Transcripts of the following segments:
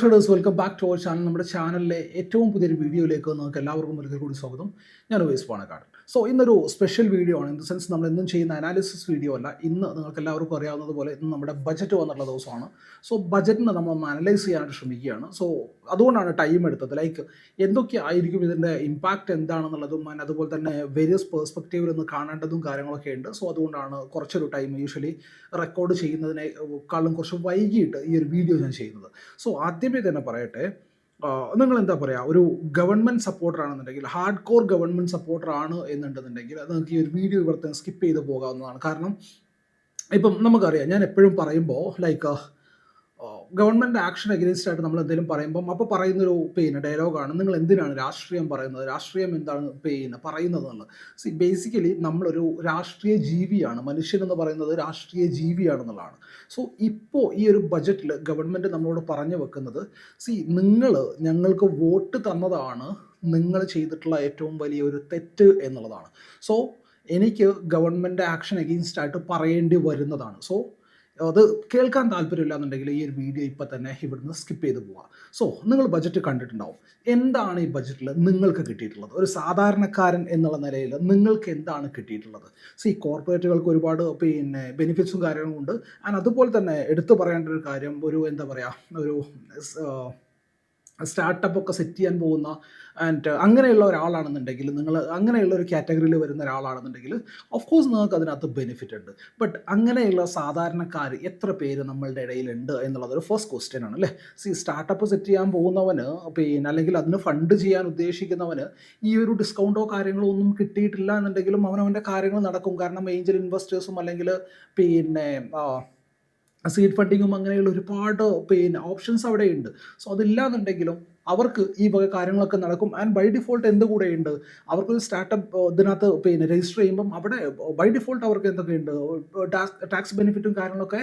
Traders welcome back to our channel നമ്മുടെ ചാനലിലെ ഏറ്റവും പുതിയൊരു വീഡിയോയിലേക്ക് നിങ്ങൾക്ക് എല്ലാവർക്കും ഒരിക്കൽ കൂടി സ്വാഗതം. ഞാൻ ഉപേസ് പാണക്കാട് സോ ഇന്നൊരു സ്പെഷ്യൽ വീഡിയോ ആണ്. ഇൻ ദ സെൻസ് നമ്മൾ എന്നും ചെയ്യുന്ന അനാലിസിസ് വീഡിയോ അല്ല. ഇന്ന് നിങ്ങൾക്ക് എല്ലാവർക്കും അറിയാവുന്നത് പോലെ ഇന്ന് നമ്മുടെ ബജറ്റ് വന്നുള്ള ദിവസമാണ്. സോ ബജറ്റിനെ നമ്മളൊന്ന് അനലൈസ് ചെയ്യാനായിട്ട് ശ്രമിക്കുകയാണ്. സോ അതുകൊണ്ടാണ് ടൈം എടുത്തത്. ലൈക്ക് എന്തൊക്കെ ആയിരിക്കും ഇതിന്റെ ഇമ്പാക്റ്റ് എന്താണെന്നുള്ളതും ആൻഡ് അതുപോലെ തന്നെ വേരിയസ് പേഴ്സ്പെക്റ്റീവിൽ നിന്ന് കാണേണ്ടതും കാര്യങ്ങളൊക്കെ ഉണ്ട്. സോ അതുകൊണ്ടാണ് കുറച്ചൊരു ടൈം യൂഷ്വലി റെക്കോർഡ് ചെയ്യുന്നതിനേക്കാളും കുറച്ച് വൈകിട്ട് ഈ ഒരു വീഡിയോ ഞാൻ ചെയ്യുന്നത്. സോ ആദ്യമേ തന്നെ പറയട്ടെ നിങ്ങൾ എന്താ പറയുക ഒരു ഗവൺമെന്റ് സപ്പോർട്ടർ ആണെന്നുണ്ടെങ്കിൽ ഹാർഡ് കോർ ഗവൺമെന്റ് സപ്പോർട്ടർ ആണ് എന്നുണ്ടെന്നുണ്ടെങ്കിൽ അത് നിങ്ങൾക്ക് ഈ ഒരു വീഡിയോ ഇവിടെ സ്കിപ്പ് ചെയ്ത് പോകാവുന്നതാണ്. കാരണം ഇപ്പം നമുക്കറിയാം ഞാൻ എപ്പോഴും പറയുമ്പോൾ ലൈക്ക് ഗവൺമെന്റ് ആക്ഷൻ അഗേൻസ്റ്റ് ആയിട്ട് നമ്മൾ എന്തെങ്കിലും പറയുമ്പം അപ്പോൾ പറയുന്നൊരു പിന്നെ ഡയലോഗാണ് നിങ്ങൾ എന്തിനാണ് രാഷ്ട്രീയം പറയുന്നത്? രാഷ്ട്രീയം എന്താണ് പിന്നെ പറയുന്നത് എന്നുള്ളത് സി ബേസിക്കലി നമ്മളൊരു രാഷ്ട്രീയ ജീവിയാണ്. മനുഷ്യൻ എന്ന് പറയുന്നത് രാഷ്ട്രീയ ജീവിയാണെന്നുള്ളതാണ്. സോ ഇപ്പോൾ ഈ ഒരു ബജറ്റിൽ ഗവൺമെന്റ് നമ്മളോട് പറഞ്ഞു വെക്കുന്നത് സി നിങ്ങൾ ഞങ്ങൾക്ക് വോട്ട് തന്നതാണ് നിങ്ങൾ ചെയ്തിട്ടുള്ള ഏറ്റവും വലിയ ഒരു തെറ്റ് എന്നുള്ളതാണ്. സോ എനിക്ക് ഗവൺമെന്റ് ആക്ഷൻ അഗെയിൻസ്റ്റ് ആയിട്ട് പറയേണ്ടി വരുന്നതാണ്. സോ അത് കേൾക്കാൻ താല്പര്യമില്ല എന്നുണ്ടെങ്കിൽ ഈ ഒരു വീഡിയോ ഇപ്പം തന്നെ ഇവിടുന്ന് സ്കിപ്പ് ചെയ്ത് പോവാം. സോ നിങ്ങൾ ബജറ്റ് കണ്ടിട്ടുണ്ടാവും. എന്താണ് ഈ ബജറ്റിൽ നിങ്ങൾക്ക് കിട്ടിയിട്ടുള്ളത്? ഒരു സാധാരണക്കാരൻ എന്നുള്ള നിലയിൽ നിങ്ങൾക്ക് എന്താണ് കിട്ടിയിട്ടുള്ളത്? സോ ഈ കോർപ്പറേറ്റുകൾക്ക് ഒരുപാട് പിന്നെ ബെനിഫിറ്റ്സും കാര്യങ്ങളും ഉണ്ട്. ആൻഡ് അതുപോലെ തന്നെ എടുത്തു പറയേണ്ട ഒരു കാര്യം ഒരു എന്താ പറയുക ഒരു സ്റ്റാർട്ടപ്പ് ഒക്കെ സെറ്റ് ചെയ്യാൻ പോകുന്ന ആൻഡ് അങ്ങനെയുള്ള ഒരാളാണെന്നുണ്ടെങ്കിൽ നിങ്ങൾ അങ്ങനെയുള്ള ഒരു കാറ്റഗറിയിൽ വരുന്ന ഒരാളാണെന്നുണ്ടെങ്കിൽ ഓഫ് കോഴ്സ് നിങ്ങൾക്ക് അതിനകത്ത് ബെനിഫിറ്റ് ഉണ്ട്. ബട്ട് അങ്ങനെയുള്ള സാധാരണക്കാർ എത്ര പേര് നമ്മളുടെ ഇടയിലുണ്ട് എന്നുള്ളത് ഒരു ഫസ്റ്റ് ക്വസ്റ്റ്യൻ ആണ് അല്ലേ? സി സ്റ്റാർട്ടപ്പ് സെറ്റ് ചെയ്യാൻ പോകുന്നവന് പിന്നെ അല്ലെങ്കിൽ അതിന് ഫണ്ട് ചെയ്യാൻ ഉദ്ദേശിക്കുന്നവന് ഈ ഒരു ഡിസ്കൗണ്ടോ കാര്യങ്ങളോ ഒന്നും കിട്ടിയിട്ടില്ല എന്നുണ്ടെങ്കിലും അവനവന്റെ കാര്യങ്ങൾ നടക്കും. കാരണം ഏഞ്ചൽ ഇൻവെസ്റ്റേഴ്സും അല്ലെങ്കിൽ പിന്നെ സീഡ് ഫണ്ടിങ്ങും അങ്ങനെയുള്ള ഒരുപാട് പിന്നെ ഓപ്ഷൻസ് അവിടെയുണ്ട്. സോ അതില്ലാന്നുണ്ടെങ്കിലും അവർക്ക് ഈ വക കാര്യങ്ങളൊക്കെ നടക്കും. ആൻഡ് ബൈ ഡിഫോൾട്ട് എന്ത് കൂടെയുണ്ട്? അവർക്കൊരു സ്റ്റാർട്ടപ്പ് ഇതിനകത്ത് പിന്നെ രജിസ്റ്റർ ചെയ്യുമ്പം അവിടെ ബൈ ഡിഫോൾട്ട് അവർക്ക് എന്തൊക്കെയുണ്ട്? ടാക്സ് ബെനിഫിറ്റും കാര്യങ്ങളൊക്കെ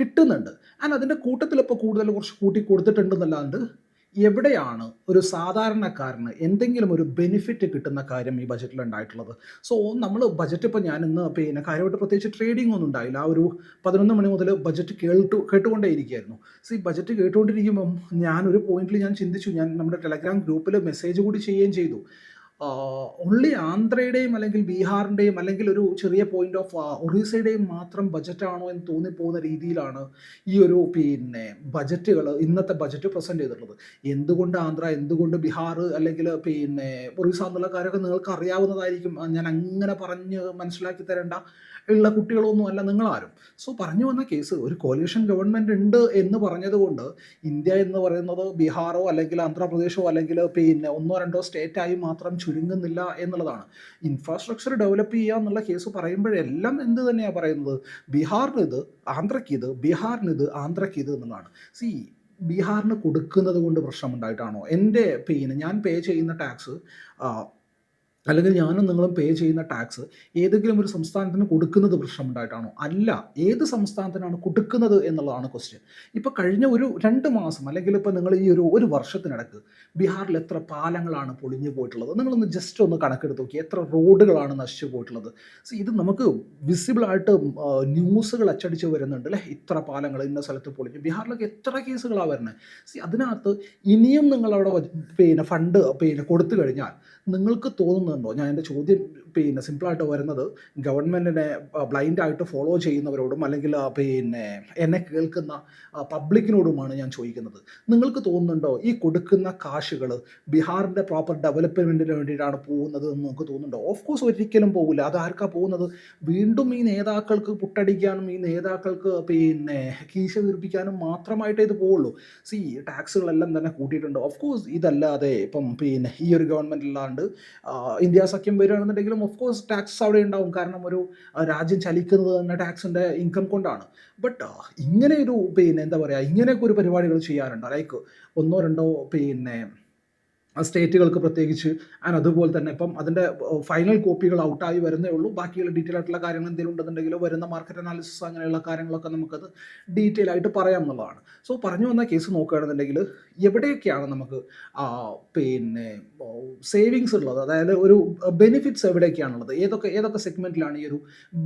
കിട്ടുന്നുണ്ട്. ആൻഡ് അതിന്റെ കൂട്ടത്തിൽ ഇപ്പോൾ കൂടുതൽ കുറച്ച് കൂട്ടി കൊടുത്തിട്ടുണ്ടെന്നല്ലാണ്ട് എവിടെയാണ് ഒരു സാധാരണക്കാരന് എന്തെങ്കിലും ഒരു ബെനിഫിറ്റ് കിട്ടുന്ന കാര്യം ഈ ബജറ്റിൽ ഉണ്ടായിട്ടുള്ളത്? സോ നമ്മൾ ബജറ്റ് ഇപ്പോൾ ഞാൻ ഇന്ന് പിന്നെ കാര്യമായിട്ട് പ്രത്യേകിച്ച് ട്രേഡിംഗ് ഒന്നും ഉണ്ടായില്ല. ആ ഒരു പതിനൊന്ന് മണി മുതൽ ബജറ്റ് കേട്ടു കേട്ടുകൊണ്ടേ ഇരിക്കുകയായിരുന്നു സോ ഈ ബജറ്റ് കേട്ടുകൊണ്ടിരിക്കുമ്പം ഒരു പോയിന്റിൽ ഞാൻ ചിന്തിച്ചു. ഞാൻ നമ്മുടെ ടെലഗ്രാം ഗ്രൂപ്പിൽ മെസ്സേജ് കൂടി ചെയ്യുകയും ചെയ്തു. ഓൺലി ആന്ധ്രയുടെയും അല്ലെങ്കിൽ ബീഹാറിന്റെയും അല്ലെങ്കിൽ ഒരു ചെറിയ പോയിന്റ് ഓഫ് ഒറീസയുടെയും മാത്രം ബജറ്റാണോ എന്ന് തോന്നിപ്പോകുന്ന രീതിയിലാണ് ഈ ഒരു പിന്നെ ബജറ്റുകൾ ഇന്നത്തെ ബജറ്റ് പ്രസന്റ് ചെയ്തിട്ടുള്ളത്. എന്തുകൊണ്ട് ആന്ധ്ര എന്തുകൊണ്ട് ബീഹാർ അല്ലെങ്കിൽ പിന്നെ ഒറീസ എന്നുള്ള കാര്യമൊക്കെ നിങ്ങൾക്ക് അറിയാവുന്നതായിരിക്കും. ഞാൻ അങ്ങനെ പറഞ്ഞ് മനസ്സിലാക്കി തരേണ്ട ഉള്ള കുട്ടികളൊന്നും അല്ല നിങ്ങളാരും. സോ പറഞ്ഞു വന്ന കേസ് ഒരു കോലീഷൻ ഗവൺമെന്റ് ഉണ്ട് എന്ന് പറഞ്ഞതുകൊണ്ട് ഇന്ത്യ എന്ന് പറയുന്നത് ബീഹാറോ അല്ലെങ്കിൽ ആന്ധ്രാപ്രദേശോ അല്ലെങ്കിൽ പിന്നെ ഒന്നോ രണ്ടോ സ്റ്റേറ്റായി മാത്രം ചുരുങ്ങുന്നില്ല എന്നുള്ളതാണ്. ഇൻഫ്രാസ്ട്രക്ചർ ഡെവലപ്പ് ചെയ്യുക എന്നുള്ള കേസ് പറയുമ്പോഴെല്ലാം എന്ത് തന്നെയാണ് പറയുന്നത്? ബീഹാറിന് ഇത് ആന്ധ്രയ്ക്ക് ഇത് ബീഹാറിന് ആന്ധ്രയ്ക്ക് ഇത് എന്നുള്ളതാണ്. സി ബീഹാറിന് കൊടുക്കുന്നത് കൊണ്ട് പ്രശ്നമുണ്ടായിട്ടാണോ? എന്റെ പേയിന് ഞാൻ പേ ചെയ്യുന്ന ടാക്സ് അല്ലെങ്കിൽ ഞാനും നിങ്ങളും പേ ചെയ്യുന്ന ടാക്സ് ഏതെങ്കിലും ഒരു സംസ്ഥാനത്തിന് കൊടുക്കുന്നത് പ്രശ്നമുണ്ടായിട്ടാണോ? അല്ല. ഏത് സംസ്ഥാനത്തിനാണ് കൊടുക്കുന്നത് എന്നുള്ളതാണ് ക്വസ്റ്റ്യൻ ഇപ്പോൾ കഴിഞ്ഞ ഒരു രണ്ട് മാസം അല്ലെങ്കിൽ ഇപ്പോൾ നിങ്ങൾ ഈ ഒരു ഒരു വർഷത്തിനിടക്ക് ബീഹാറിൽ എത്ര പാലങ്ങളാണ് പൊളിഞ്ഞു പോയിട്ടുള്ളത്? നിങ്ങളൊന്ന് ജസ്റ്റ് ഒന്ന് കണക്കെടുത്ത് നോക്കി. എത്ര റോഡുകളാണ് നശിച്ചു പോയിട്ടുള്ളത്? സോ ഇത് നമുക്ക് വിസിബിളായിട്ട് ന്യൂസുകൾ അച്ചടിച്ച് വരുന്നുണ്ട് അല്ലേ? ഇത്ര പാലങ്ങൾ ഇന്ന സ്ഥലത്ത് പൊളിഞ്ഞു. ബീഹാറിലൊക്കെ എത്ര കേസുകളാണ് വരുന്നത് സി അതിനകത്ത് ഇനിയും നിങ്ങളവിടെ പിന്നെ ഫണ്ട് പിന്നെ കൊടുത്തു കഴിഞ്ഞാൽ നിങ്ങൾക്ക് തോന്നുന്നുണ്ടോ? ഞാൻ എന്റെ ചോദ്യം പിന്നെ സിമ്പിളായിട്ട് വരുന്നത് ഗവൺമെന്റിനെ ബ്ലൈൻഡായിട്ട് ഫോളോ ചെയ്യുന്നവരോടും അല്ലെങ്കിൽ പിന്നെ എന്നെ കേൾക്കുന്ന പബ്ലിക്കിനോടുമാണ് ഞാൻ ചോദിക്കുന്നത്. നിങ്ങൾക്ക് തോന്നുന്നുണ്ടോ ഈ കൊടുക്കുന്ന കാശുകൾ ബീഹാറിന്റെ പ്രോപ്പർ ഡെവലപ്മെന്റിന് വേണ്ടിയിട്ടാണ് പോകുന്നത് എന്ന് നിങ്ങൾക്ക് തോന്നുന്നുണ്ടോ? ഓഫ് കോഴ്സ് ഒരിക്കലും പോകില്ല അത് ആർക്കാ പോകുന്നത്? വീണ്ടും ഈ നേതാക്കൾക്ക് പുട്ടടിക്കാനും ഈ നേതാക്കൾക്ക് പിന്നെ കീശ വീർപ്പിക്കാനും മാത്രമായിട്ടേ ഇത് പോവുള്ളൂ. സി ടാക്സുകളെല്ലാം തന്നെ കൂട്ടിയിട്ടുണ്ട്. ഓഫ് കോഴ്സ് ഇതല്ലാതെ ഇപ്പം പിന്നെ ഈ ഒരു ഗവൺമെന്റ് അല്ലാണ്ട് ഇന്ത്യ സഖ്യം വരികയാണെന്നുണ്ടെങ്കിലും ഓഫ് കോഴ്സ് ടാക്സ് അവിടെ ഉണ്ടാവും. കാരണം ഒരു രാജ്യം ചലിക്കുന്നത് തന്നെ ടാക്സിന്റെ ഇൻകം കൊണ്ടാണ്. ബട്ട് ഇങ്ങനെ ഒരു പിന്നെ എന്താ പറയുക ഇങ്ങനെയൊക്കെ ഒരു പരിപാടികൾ ചെയ്യാറുണ്ട്. ലൈക്ക് ഒന്നോ രണ്ടോ പിന്നെ സ്റ്റേറ്റുകൾക്ക് പ്രത്യേകിച്ച് ആൻഡ് അതുപോലെ തന്നെ ഇപ്പം അതിന്റെ ഫൈനൽ കോപ്പികൾ ഔട്ടായി വരുന്നേ ഉള്ളൂ. ബാക്കിയുള്ള ഡീറ്റെയിൽ ആയിട്ടുള്ള കാര്യങ്ങൾ എന്തെങ്കിലും ഉണ്ടെന്നുണ്ടെങ്കിലോ വരുന്ന മാർക്കറ്റ് അനാലിസിസ് അങ്ങനെയുള്ള കാര്യങ്ങളൊക്കെ നമുക്കത് ഡീറ്റെയിൽ ആയിട്ട് പറയാം എന്നുള്ളതാണ്. സോ പറഞ്ഞു വന്ന കേസ് നോക്കുകയാണെന്നുണ്ടെങ്കിൽ എവിടെയൊക്കെയാണ് നമുക്ക് പിന്നെ സേവിങ്സ് ഉള്ളത്? അതായത് ഒരു ബെനിഫിറ്റ്സ് എവിടെയൊക്കെയാണുള്ളത്? ഏതൊക്കെ ഏതൊക്കെ സെഗ്മെന്റിലാണ് ഈ ഒരു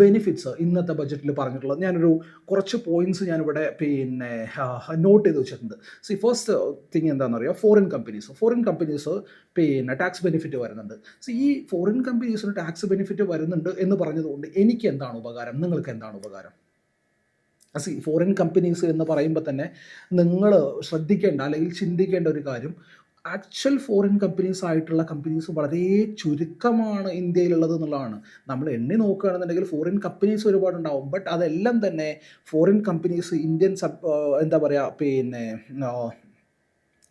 ബെനിഫിറ്റ്സ് ഇന്നത്തെ ബജറ്റിൽ പറഞ്ഞിട്ടുള്ളത്? ഞാനൊരു കുറച്ച് പോയിന്റ്സ് ഞാനിവിടെ പിന്നെ നോട്ട് ചെയ്ത് വെച്ചിട്ടുണ്ട്. സി ഫസ്റ്റ് തിങ് എന്താണെന്ന് അറിയാം ഫോറിൻ കമ്പനീസ് ഫോറിൻ കമ്പനീസ് പിന്നെ ടാക്സ് ബെനിഫിറ്റ് വരുന്നുണ്ട്. സോ ഈ ഫോറിൻ കമ്പനീസിന് ടാക്സ് ബെനിഫിറ്റ് വരുന്നുണ്ട് എന്ന് പറഞ്ഞതുകൊണ്ട് എനിക്ക് എന്താണ് ഉപകാരം? നിങ്ങൾക്ക് എന്താണ് ഉപകാരം? സി ഫോറിൻ കമ്പനീസ് എന്ന് പറയുമ്പോൾ തന്നെ നിങ്ങൾ ശ്രദ്ധിക്കേണ്ട അല്ലെങ്കിൽ ചിന്തിക്കേണ്ട ഒരു കാര്യം ആക്ച്വൽ ഫോറിൻ കമ്പനീസ് ആയിട്ടുള്ള കമ്പനീസ് വളരെ ചുരുക്കമാണ് ഇന്ത്യയിലുള്ളത് എന്നുള്ളതാണ്. നമ്മൾ എണ്ണി നോക്കുകയാണെന്നുണ്ടെങ്കിൽ ഫോറിൻ കമ്പനീസ് ഒരുപാടുണ്ടാവും. ബട്ട് അതെല്ലാം തന്നെ ഫോറിൻ കമ്പനീസ് ഇന്ത്യൻ സബ് എന്താ പറയുക പിന്നെ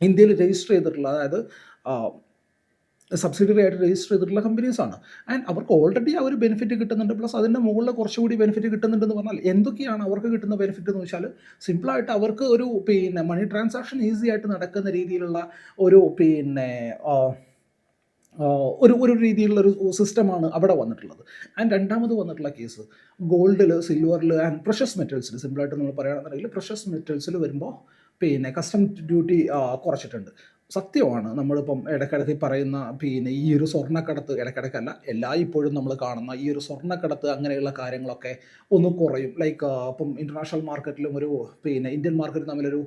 ഇന്ത്യയിൽ രജിസ്റ്റർ ചെയ്തിട്ടുള്ള അതായത് സബ്സിഡറി ആയിട്ട് രജിസ്റ്റർ ചെയ്തിട്ടുള്ള കമ്പനീസാണ് ആൻഡ് അവർക്ക് ഓൾറെഡി ആ ഒരു ബെനിഫിറ്റ് കിട്ടുന്നുണ്ട്. പ്ലസ് അതിന്റെ മുകളിൽ കുറച്ചുകൂടി ബെനിഫിറ്റ് കിട്ടുന്നുണ്ടെന്ന് പറഞ്ഞാൽ എന്തൊക്കെയാണ് അവർക്ക് കിട്ടുന്ന ബെനിഫിറ്റ് എന്ന് വെച്ചാൽ സിമ്പിളായിട്ട് അവർക്ക് ഒരു പിന്നെ മണി ട്രാൻസാക്ഷൻ ഈസി ആയിട്ട് നടക്കുന്ന രീതിയിലുള്ള ഒരു പിന്നെ ഒരു ഒരു രീതിയിലുള്ള ഒരു സിസ്റ്റമാണ് അവിടെ വന്നിട്ടുള്ളത്. ആൻഡ് രണ്ടാമത് വന്നിട്ടുള്ള കേസ് ഗോൾഡിൽ സിൽവറിൽ ആൻഡ് പ്രഷസ് മെറ്റൽസിൽ സിമ്പിളായിട്ട് നമ്മൾ പറയുകയാണെന്നുണ്ടെങ്കിൽ പ്രഷസ് മെറ്റൽസിൽ വരുമ്പോൾ പിന്നെ കസ്റ്റം ഡ്യൂട്ടി കുറച്ചിട്ടുണ്ട്. സത്യമാണ്. നമ്മളിപ്പം ഇടയ്ക്കിടയ്ക്ക് പറയുന്ന പിന്നെ ഈ ഒരു സ്വർണക്കടത്ത് ഇടയ്ക്കിടയ്ക്കല്ല എല്ലാ ഇപ്പോഴും നമ്മൾ കാണുന്ന ഈ ഒരു സ്വർണക്കടത്ത് അങ്ങനെയുള്ള കാര്യങ്ങളൊക്കെ ഒന്ന് കുറയും. ലൈക്ക് ഇപ്പം ഇന്റർനാഷണൽ മാർക്കറ്റിലും ഒരു പിന്നെ ഇന്ത്യൻ മാർക്കറ്റിലും തമ്മിലൊരു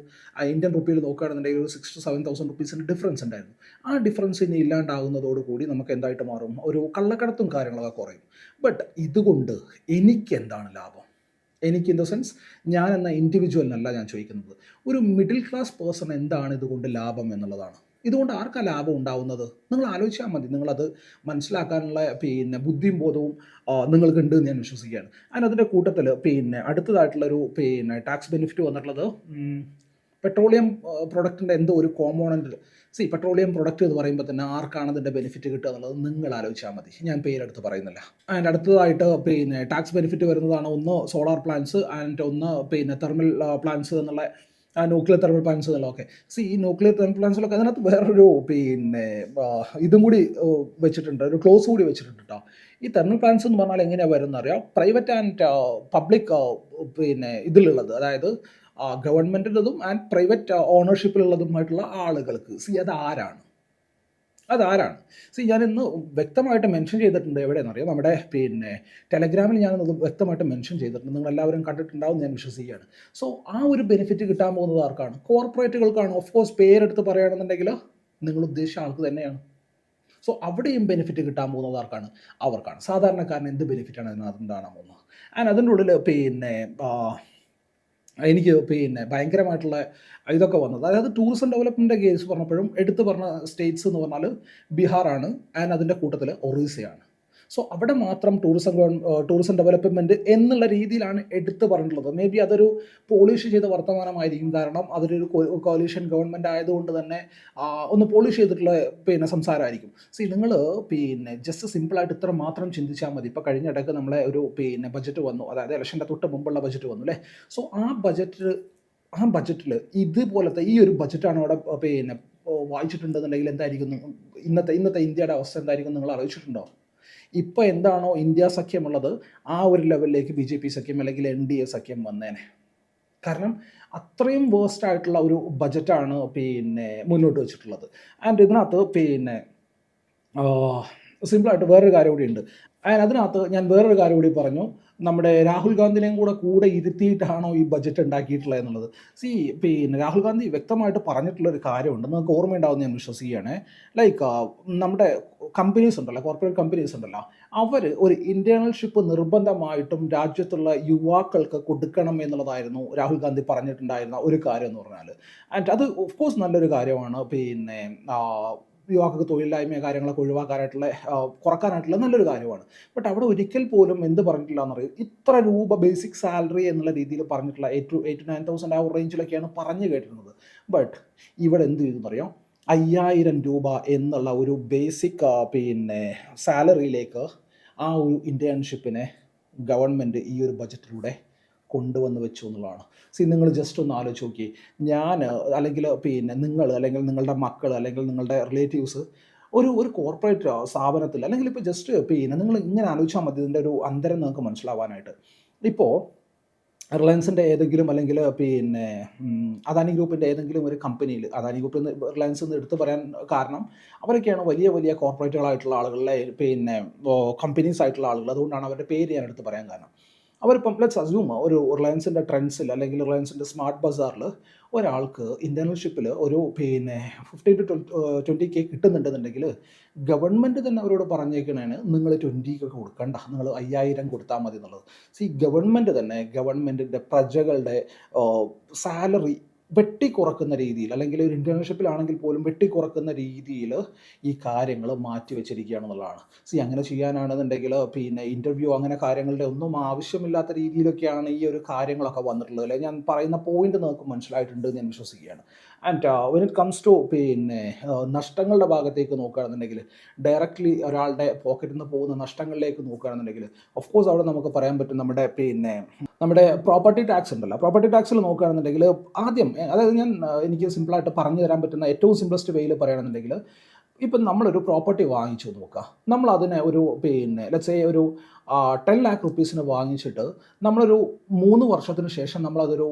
ഇന്ത്യൻ റുപ്പിയിൽ നോക്കുകയാണെന്നുണ്ടെങ്കിൽ ഒരു സിക്സ് ടു സെവൻ തൗസൻഡ് റുപ്പീസിന്റെ ഡിഫറൻസ് ഉണ്ടായിരുന്നു. ആ ഡിഫറൻസ് ഇനി ഇല്ലാണ്ടാകുന്നതോടുകൂടി നമുക്ക് എന്തായിട്ട് മാറും? ഒരു കള്ളക്കടത്തും കാര്യങ്ങളൊക്കെ കുറയും. ബട്ട് ഇതുകൊണ്ട് എനിക്ക് എന്താണ് ലാഭം? എനിക്ക് ഇൻ ദ സെൻസ് ഞാൻ എന്ന ഇൻഡിവിജ്വലിനല്ല ഞാൻ ചോദിക്കുന്നത്. ഒരു മിഡിൽ ക്ലാസ് പേഴ്സൺ എന്താണ് ഇതുകൊണ്ട് ലാഭം എന്നുള്ളതാണ്. ഇതുകൊണ്ട് ആർക്കാ ലാഭം ഉണ്ടാവുന്നത്? നിങ്ങൾ ആലോചിച്ചാൽ മതി. നിങ്ങളത് മനസ്സിലാക്കാനുള്ള പിന്നെ ബുദ്ധിയും ബോധവും നിങ്ങൾക്കുണ്ട് എന്ന് ഞാൻ വിശ്വസിക്കുകയാണ്. അതിന് അതിന്റെ കൂട്ടത്തിൽ പിന്നെ അടുത്തതായിട്ടുള്ളൊരു പിന്നെ ടാക്സ് ബെനിഫിറ്റ് വന്നിട്ടുള്ളത് പെട്രോളിയം പ്രൊഡക്റ്റിന്റെ എന്തോ ഒരു കോമ്പോണന്റ് സി പെട്രോളിയം പ്രൊഡക്റ്റ് എന്ന് പറയുമ്പോൾ തന്നെ ആർക്കാണ് ഇതിന്റെ ബെനിഫിറ്റ് കിട്ടുക എന്നുള്ളത് നിങ്ങൾ ആലോചിച്ചാൽ മതി. ഞാൻ പേരെടുത്ത് പറയുന്നില്ല. ആൻഡ് അടുത്തതായിട്ട് പിന്നെ ടാക്സ് ബെനിഫിറ്റ് വരുന്നതാണ് ഒന്ന് സോളാർ പ്ലാന്റ്സ് ആൻഡ് ഒന്ന് പിന്നെ തെർമൽ പ്ലാന്റ്സ് എന്നുള്ള ന്യൂക്ലിയർ തെർമൽ പ്ലാന്റ്സ് എന്നുള്ളതൊക്കെ സി ഈ ന്യൂക്ലിയർ തെർമൽ പ്ലാന്റ്സിലൊക്കെ അതിനകത്ത് വേറൊരു പിന്നെ ഇതും കൂടി വെച്ചിട്ടുണ്ട്. ഒരു ക്ലോസ് കൂടി വെച്ചിട്ടുണ്ട് കേട്ടോ ഈ തെർമൽ പ്ലാന്റ്സ് എന്ന് പറഞ്ഞാൽ എങ്ങനെയാണ് വരുന്നത് അറിയാം പ്രൈവറ്റ് ആൻഡ് പബ്ലിക് പിന്നെ ഇതിലുള്ളത്. അതായത് ഗവൺമെന്റിന്റെതും ആൻഡ് പ്രൈവറ്റ് ഓണർഷിപ്പിലുള്ളതുമായിട്ടുള്ള ആളുകൾക്ക് സി അത് ആരാണ് അതാരാണ്? സി ഞാൻ ഇന്ന് വ്യക്തമായിട്ട് മെൻഷൻ ചെയ്തിട്ടുണ്ട് എവിടെയെന്ന് അറിയാം? നമ്മുടെ പിന്നെ ടെലഗ്രാമിൽ ഞാൻ വ്യക്തമായിട്ട് മെൻഷൻ ചെയ്തിട്ടുണ്ട്. നിങ്ങൾ എല്ലാവരും കണ്ടിട്ടുണ്ടാവും ഞാൻ വിശ്വസിക്കുകയാണ്. സോ ആ ഒരു ബെനിഫിറ്റ് കിട്ടാൻ പോകുന്നത് ആർക്കാണ്? കോർപ്പറേറ്റുകൾക്കാണ് ഓഫ് കോഴ്സ് പേരെടുത്ത് പറയുകയാണെന്നുണ്ടെങ്കിൽ നിങ്ങൾ ഉദ്ദേശിച്ച ആൾക്ക് തന്നെയാണ്. സോ അവിടെയും ബെനിഫിറ്റ് കിട്ടാൻ പോകുന്നത് ആർക്കാണ്? അവർക്കാണ്. സാധാരണക്കാരന് എന്ത് ബെനിഫിറ്റാണ് അതിനകത്ത് ഉണ്ടാകാൻ പോകുന്നത്? ആൻഡ് അതിന്റെ ഉള്ളിൽ പിന്നെ എനിക്ക് പിന്നെ ഭയങ്കരമായിട്ടുള്ള ഇതൊക്കെ വന്നത്. അതായത് ടൂറിസം ഡെവലപ്മെന്റ് കേസ് പറഞ്ഞപ്പോഴും എടുത്തു പറഞ്ഞ സ്റ്റേറ്റ്സ് എന്ന് പറഞ്ഞാൽ ബീഹാറാണ് ആൻഡ് അതിന്റെ കൂട്ടത്തിൽ ഒറീസയാണ്. സോ അവിടെ മാത്രം ടൂറിസം ടൂറിസം ഡെവലപ്മെന്റ് എന്നുള്ള രീതിയിലാണ് എടുത്തു പറഞ്ഞിട്ടുള്ളത്. മേ ബി അതൊരു പോളിഷ് ചെയ്ത വർത്തമാനമായിരിക്കും. കാരണം അതൊരു കോലീഷൻ ഗവൺമെന്റ് ആയതുകൊണ്ട് തന്നെ ഒന്ന് പോളിഷ് ചെയ്തിട്ടുള്ള പിന്നെ സംസാരമായിരിക്കും. സി നിങ്ങൾ പിന്നെ ജസ്റ്റ് സിമ്പിളായിട്ട് ഇത്ര മാത്രം ചിന്തിച്ചാൽ മതി. ഇപ്പോൾ കഴിഞ്ഞ ഇടയ്ക്ക് നമ്മളെ ഒരു പിന്നെ ബജറ്റ് വന്നു. അതായത് ഇലക്ഷന്റെ തൊട്ട് മുമ്പുള്ള ബജറ്റ് വന്നു അല്ലേ? സോ ആ ബജറ്റ് ആ ബജറ്റിൽ ഇതുപോലത്തെ ഈ ഒരു ബജറ്റാണ് അവിടെ പിന്നെ വായിച്ചിട്ടുണ്ടെന്നുണ്ടെങ്കിൽ എന്തായിരിക്കും? ഇന്നത്തെ ഇന്നത്തെ ഇന്ത്യയുടെ അവസ്ഥ എന്തായിരിക്കും? നിങ്ങൾ അറിയിച്ചിട്ടുണ്ടോ? ഇപ്പോൾ എന്താണോ ഇന്ത്യ സഖ്യമുള്ളത് ആ ഒരു ലെവലിലേക്ക് ബി ജെ പി സഖ്യം അല്ലെങ്കിൽ എൻ ഡി എ സഖ്യം വന്നേനെ. കാരണം അത്രയും വേസ്റ്റ് ആയിട്ടുള്ള ഒരു ബജറ്റാണ് പിന്നെ മുന്നോട്ട് വെച്ചിട്ടുള്ളത്. ആൻഡ് ഇതിനകത്ത് പിന്നെ സിമ്പിളായിട്ട് വേറൊരു കാര്യം കൂടി ഉണ്ട്. അതിനകത്ത് ഞാൻ വേറൊരു കാര്യം കൂടി പറഞ്ഞു. നമ്മുടെ രാഹുൽ ഗാന്ധിനെയും കൂടെ കൂടെ ഇരുത്തിയിട്ടാണോ ഈ ബജറ്റ് ഉണ്ടാക്കിയിട്ടുള്ളത് എന്നുള്ളത്. സി പിന്നെ രാഹുൽ ഗാന്ധി വ്യക്തമായിട്ട് പറഞ്ഞിട്ടുള്ള ഒരു കാര്യമുണ്ട്. നിങ്ങൾക്ക് ഓർമ്മയുണ്ടാവും ഞാൻ വിശ്വസിക്കുകയാണ്. ലൈക്ക് നമ്മുടെ കമ്പനീസ് ഉണ്ടല്ലോ കോർപ്പറേറ്റ് കമ്പനീസ് ഉണ്ടല്ലോ. അവർ ഒരു ഇന്റേണൽഷിപ്പ് നിർബന്ധമായിട്ടും രാജ്യത്തുള്ള യുവാക്കൾക്ക് കൊടുക്കണം എന്നുള്ളതായിരുന്നു രാഹുൽ ഗാന്ധി പറഞ്ഞിട്ടുണ്ടായിരുന്ന ഒരു കാര്യം എന്ന് പറഞ്ഞാൽ ആൻഡ് അത് ഓഫ് കോഴ്സ് നല്ലൊരു കാര്യമാണ്. പിന്നെ യുവാക്കൾക്ക് തൊഴിലില്ലായ്മ കാര്യങ്ങളൊക്കെ ഒഴിവാക്കാനായിട്ടുള്ള കുറക്കാനായിട്ടുള്ള നല്ലൊരു കാര്യമാണ്. ബട്ട് അവിടെ ഒരിക്കൽ പോലും എന്ത് പറഞ്ഞിട്ടില്ല എന്നറിയും ഇത്ര രൂപ ബേസിക് സാലറി എന്നുള്ള രീതിയിൽ പറഞ്ഞിട്ടുള്ള എയ്റ്റ് എയ്റ്റ് നയൻ തൗസൻഡ് ആ റേഞ്ചിലൊക്കെയാണ് പറഞ്ഞു കേട്ടിരുന്നത്. ബട്ട് ഇവിടെ എന്ത് ചെയ്തു എന്നറിയാം അയ്യായിരം രൂപ എന്നുള്ള ഒരു ബേസിക് പിന്നെ സാലറിയിലേക്ക് ആ ഒരു ഇന്റേൺഷിപ്പിനെ ഗവൺമെന്റ് ഈ ഒരു ബജറ്റിലൂടെ കൊണ്ടുവന്ന് വെച്ചു എന്നുള്ളതാണ്. സി നിങ്ങൾ ജസ്റ്റ് ഒന്ന് ആലോചിച്ച് നോക്കി ഞാൻ അല്ലെങ്കിൽ പിന്നെ നിങ്ങൾ അല്ലെങ്കിൽ നിങ്ങളുടെ മക്കൾ അല്ലെങ്കിൽ നിങ്ങളുടെ റിലേറ്റീവ്സ് ഒരു ഒരു കോർപ്പറേറ്റ് സ്ഥാപനത്തിൽ അല്ലെങ്കിൽ ഇപ്പോൾ ജസ്റ്റ് പിന്നെ നിങ്ങൾ ഇങ്ങനെ ആലോചിച്ചാൽ മതി. ഇതിന്റെ ഒരു അന്തരം നിങ്ങൾക്ക് മനസ്സിലാവാനായിട്ട്. ഇപ്പോൾ റിലയൻസിന്റെ ഏതെങ്കിലും അല്ലെങ്കിൽ പിന്നെ അദാനി ഗ്രൂപ്പിന്റെ ഏതെങ്കിലും ഒരു കമ്പനിയിൽ അദാനി ഗ്രൂപ്പിൽ നിന്ന് റിലയൻസ് നിന്ന് എടുത്തു പറയാൻ കാരണം അവരൊക്കെയാണ് വലിയ വലിയ കോർപ്പറേറ്റുകളായിട്ടുള്ള ആളുകളിലെ പിന്നെ കമ്പനീസ് ആയിട്ടുള്ള ആളുകൾ. അതുകൊണ്ടാണ് അവരുടെ പേര് ഞാൻ എടുത്ത് പറയാൻ കാരണം. അവരിപ്പം ലെറ്റ്സ് അസ്യൂം ഒരു റിലയൻസിന്റെ ട്രെൻഡ്സിൽ അല്ലെങ്കിൽ റിലയൻസിന്റെ സ്മാർട്ട് ബസാറിൽ ഒരാൾക്ക് ഇന്റേർണൽഷിപ്പിൽ ഒരു പിന്നെ ഫിഫ്റ്റി ടു ട്വന്റി കെ കിട്ടുന്നുണ്ടെന്നുണ്ടെങ്കിൽ ഗവൺമെന്റ് തന്നെ അവരോട് പറഞ്ഞേക്കണേന് നിങ്ങൾ ട്വന്റിക്കൊക്കെ കൊടുക്കണ്ട. നിങ്ങൾ അയ്യായിരം കൊടുത്താൽ മതി എന്നുള്ളത്. സി ഗവൺമെന്റ് തന്നെ ഗവൺമെന്റിന്റെ പ്രജകളുടെ സാലറി വെട്ടിക്കുറക്കുന്ന രീതിയിൽ അല്ലെങ്കിൽ ഒരു ഇന്റേൺഷിപ്പിലാണെങ്കിൽ പോലും വെട്ടിക്കുറക്കുന്ന രീതിയിൽ ഈ കാര്യങ്ങൾ മാറ്റി വെച്ചിരിക്കുകയാണെന്നുള്ളതാണ് സി അങ്ങനെ ചെയ്യാനാണെന്നുണ്ടെങ്കിൽ പിന്നെ ഇന്റർവ്യൂ അങ്ങനെ കാര്യങ്ങളുടെ ഒന്നും ആവശ്യമില്ലാത്ത രീതിയിലൊക്കെയാണ് ഈ ഒരു കാര്യങ്ങളൊക്കെ വന്നിട്ടുള്ളത്. അല്ലെങ്കിൽ ഞാൻ പറയുന്ന പോയിന്റ് നിങ്ങൾക്ക് മനസ്സിലായിട്ടുണ്ട് എന്ന് ഞാൻ വിശ്വസിക്കുകയാണ്. And when it comes to പിന്നെ ആ, നഷ്ടങ്ങളുടെ ഭാഗത്തേക്ക് നോക്കുകയാണെന്നുണ്ടെങ്കിൽ ഡയറക്റ്റ്ലി ഒരാളുടെ പോക്കറ്റിൽ നിന്ന് പോകുന്ന നഷ്ടങ്ങളിലേക്ക് നോക്കുകയാണെന്നുണ്ടെങ്കിൽ ഓഫ് കോഴ്സ് അവിടെ നമുക്ക് പറയാൻ പറ്റും നമ്മുടെ പിന്നെ നമ്മുടെ പ്രോപ്പർട്ടി ടാക്സ് ഉണ്ടല്ലോ. പ്രോപ്പർട്ടി ടാക്സിൽ നോക്കുകയാണെന്നുണ്ടെങ്കിൽ ആദ്യം അതായത് ഞാൻ ആ, എനിക്ക് സിമ്പിളായിട്ട് പറഞ്ഞു തരാൻ പറ്റുന്ന ഏറ്റവും സിംപ്ലസ്റ്റ് വേയിൽ പറയുകയാണെന്നുണ്ടെങ്കിൽ ഇപ്പം നമ്മളൊരു പ്രോപ്പർട്ടി വാങ്ങിച്ചു നോക്കുക. നമ്മൾ അതിനെ ഒരു പിന്നെ ലെറ്റ്സ് ഏ ഒരു ടെൻ ലാക്ക് റുപ്പീസിന് വാങ്ങിച്ചിട്ട് നമ്മളൊരു മൂന്ന് വർഷത്തിന് ശേഷം നമ്മളതൊരു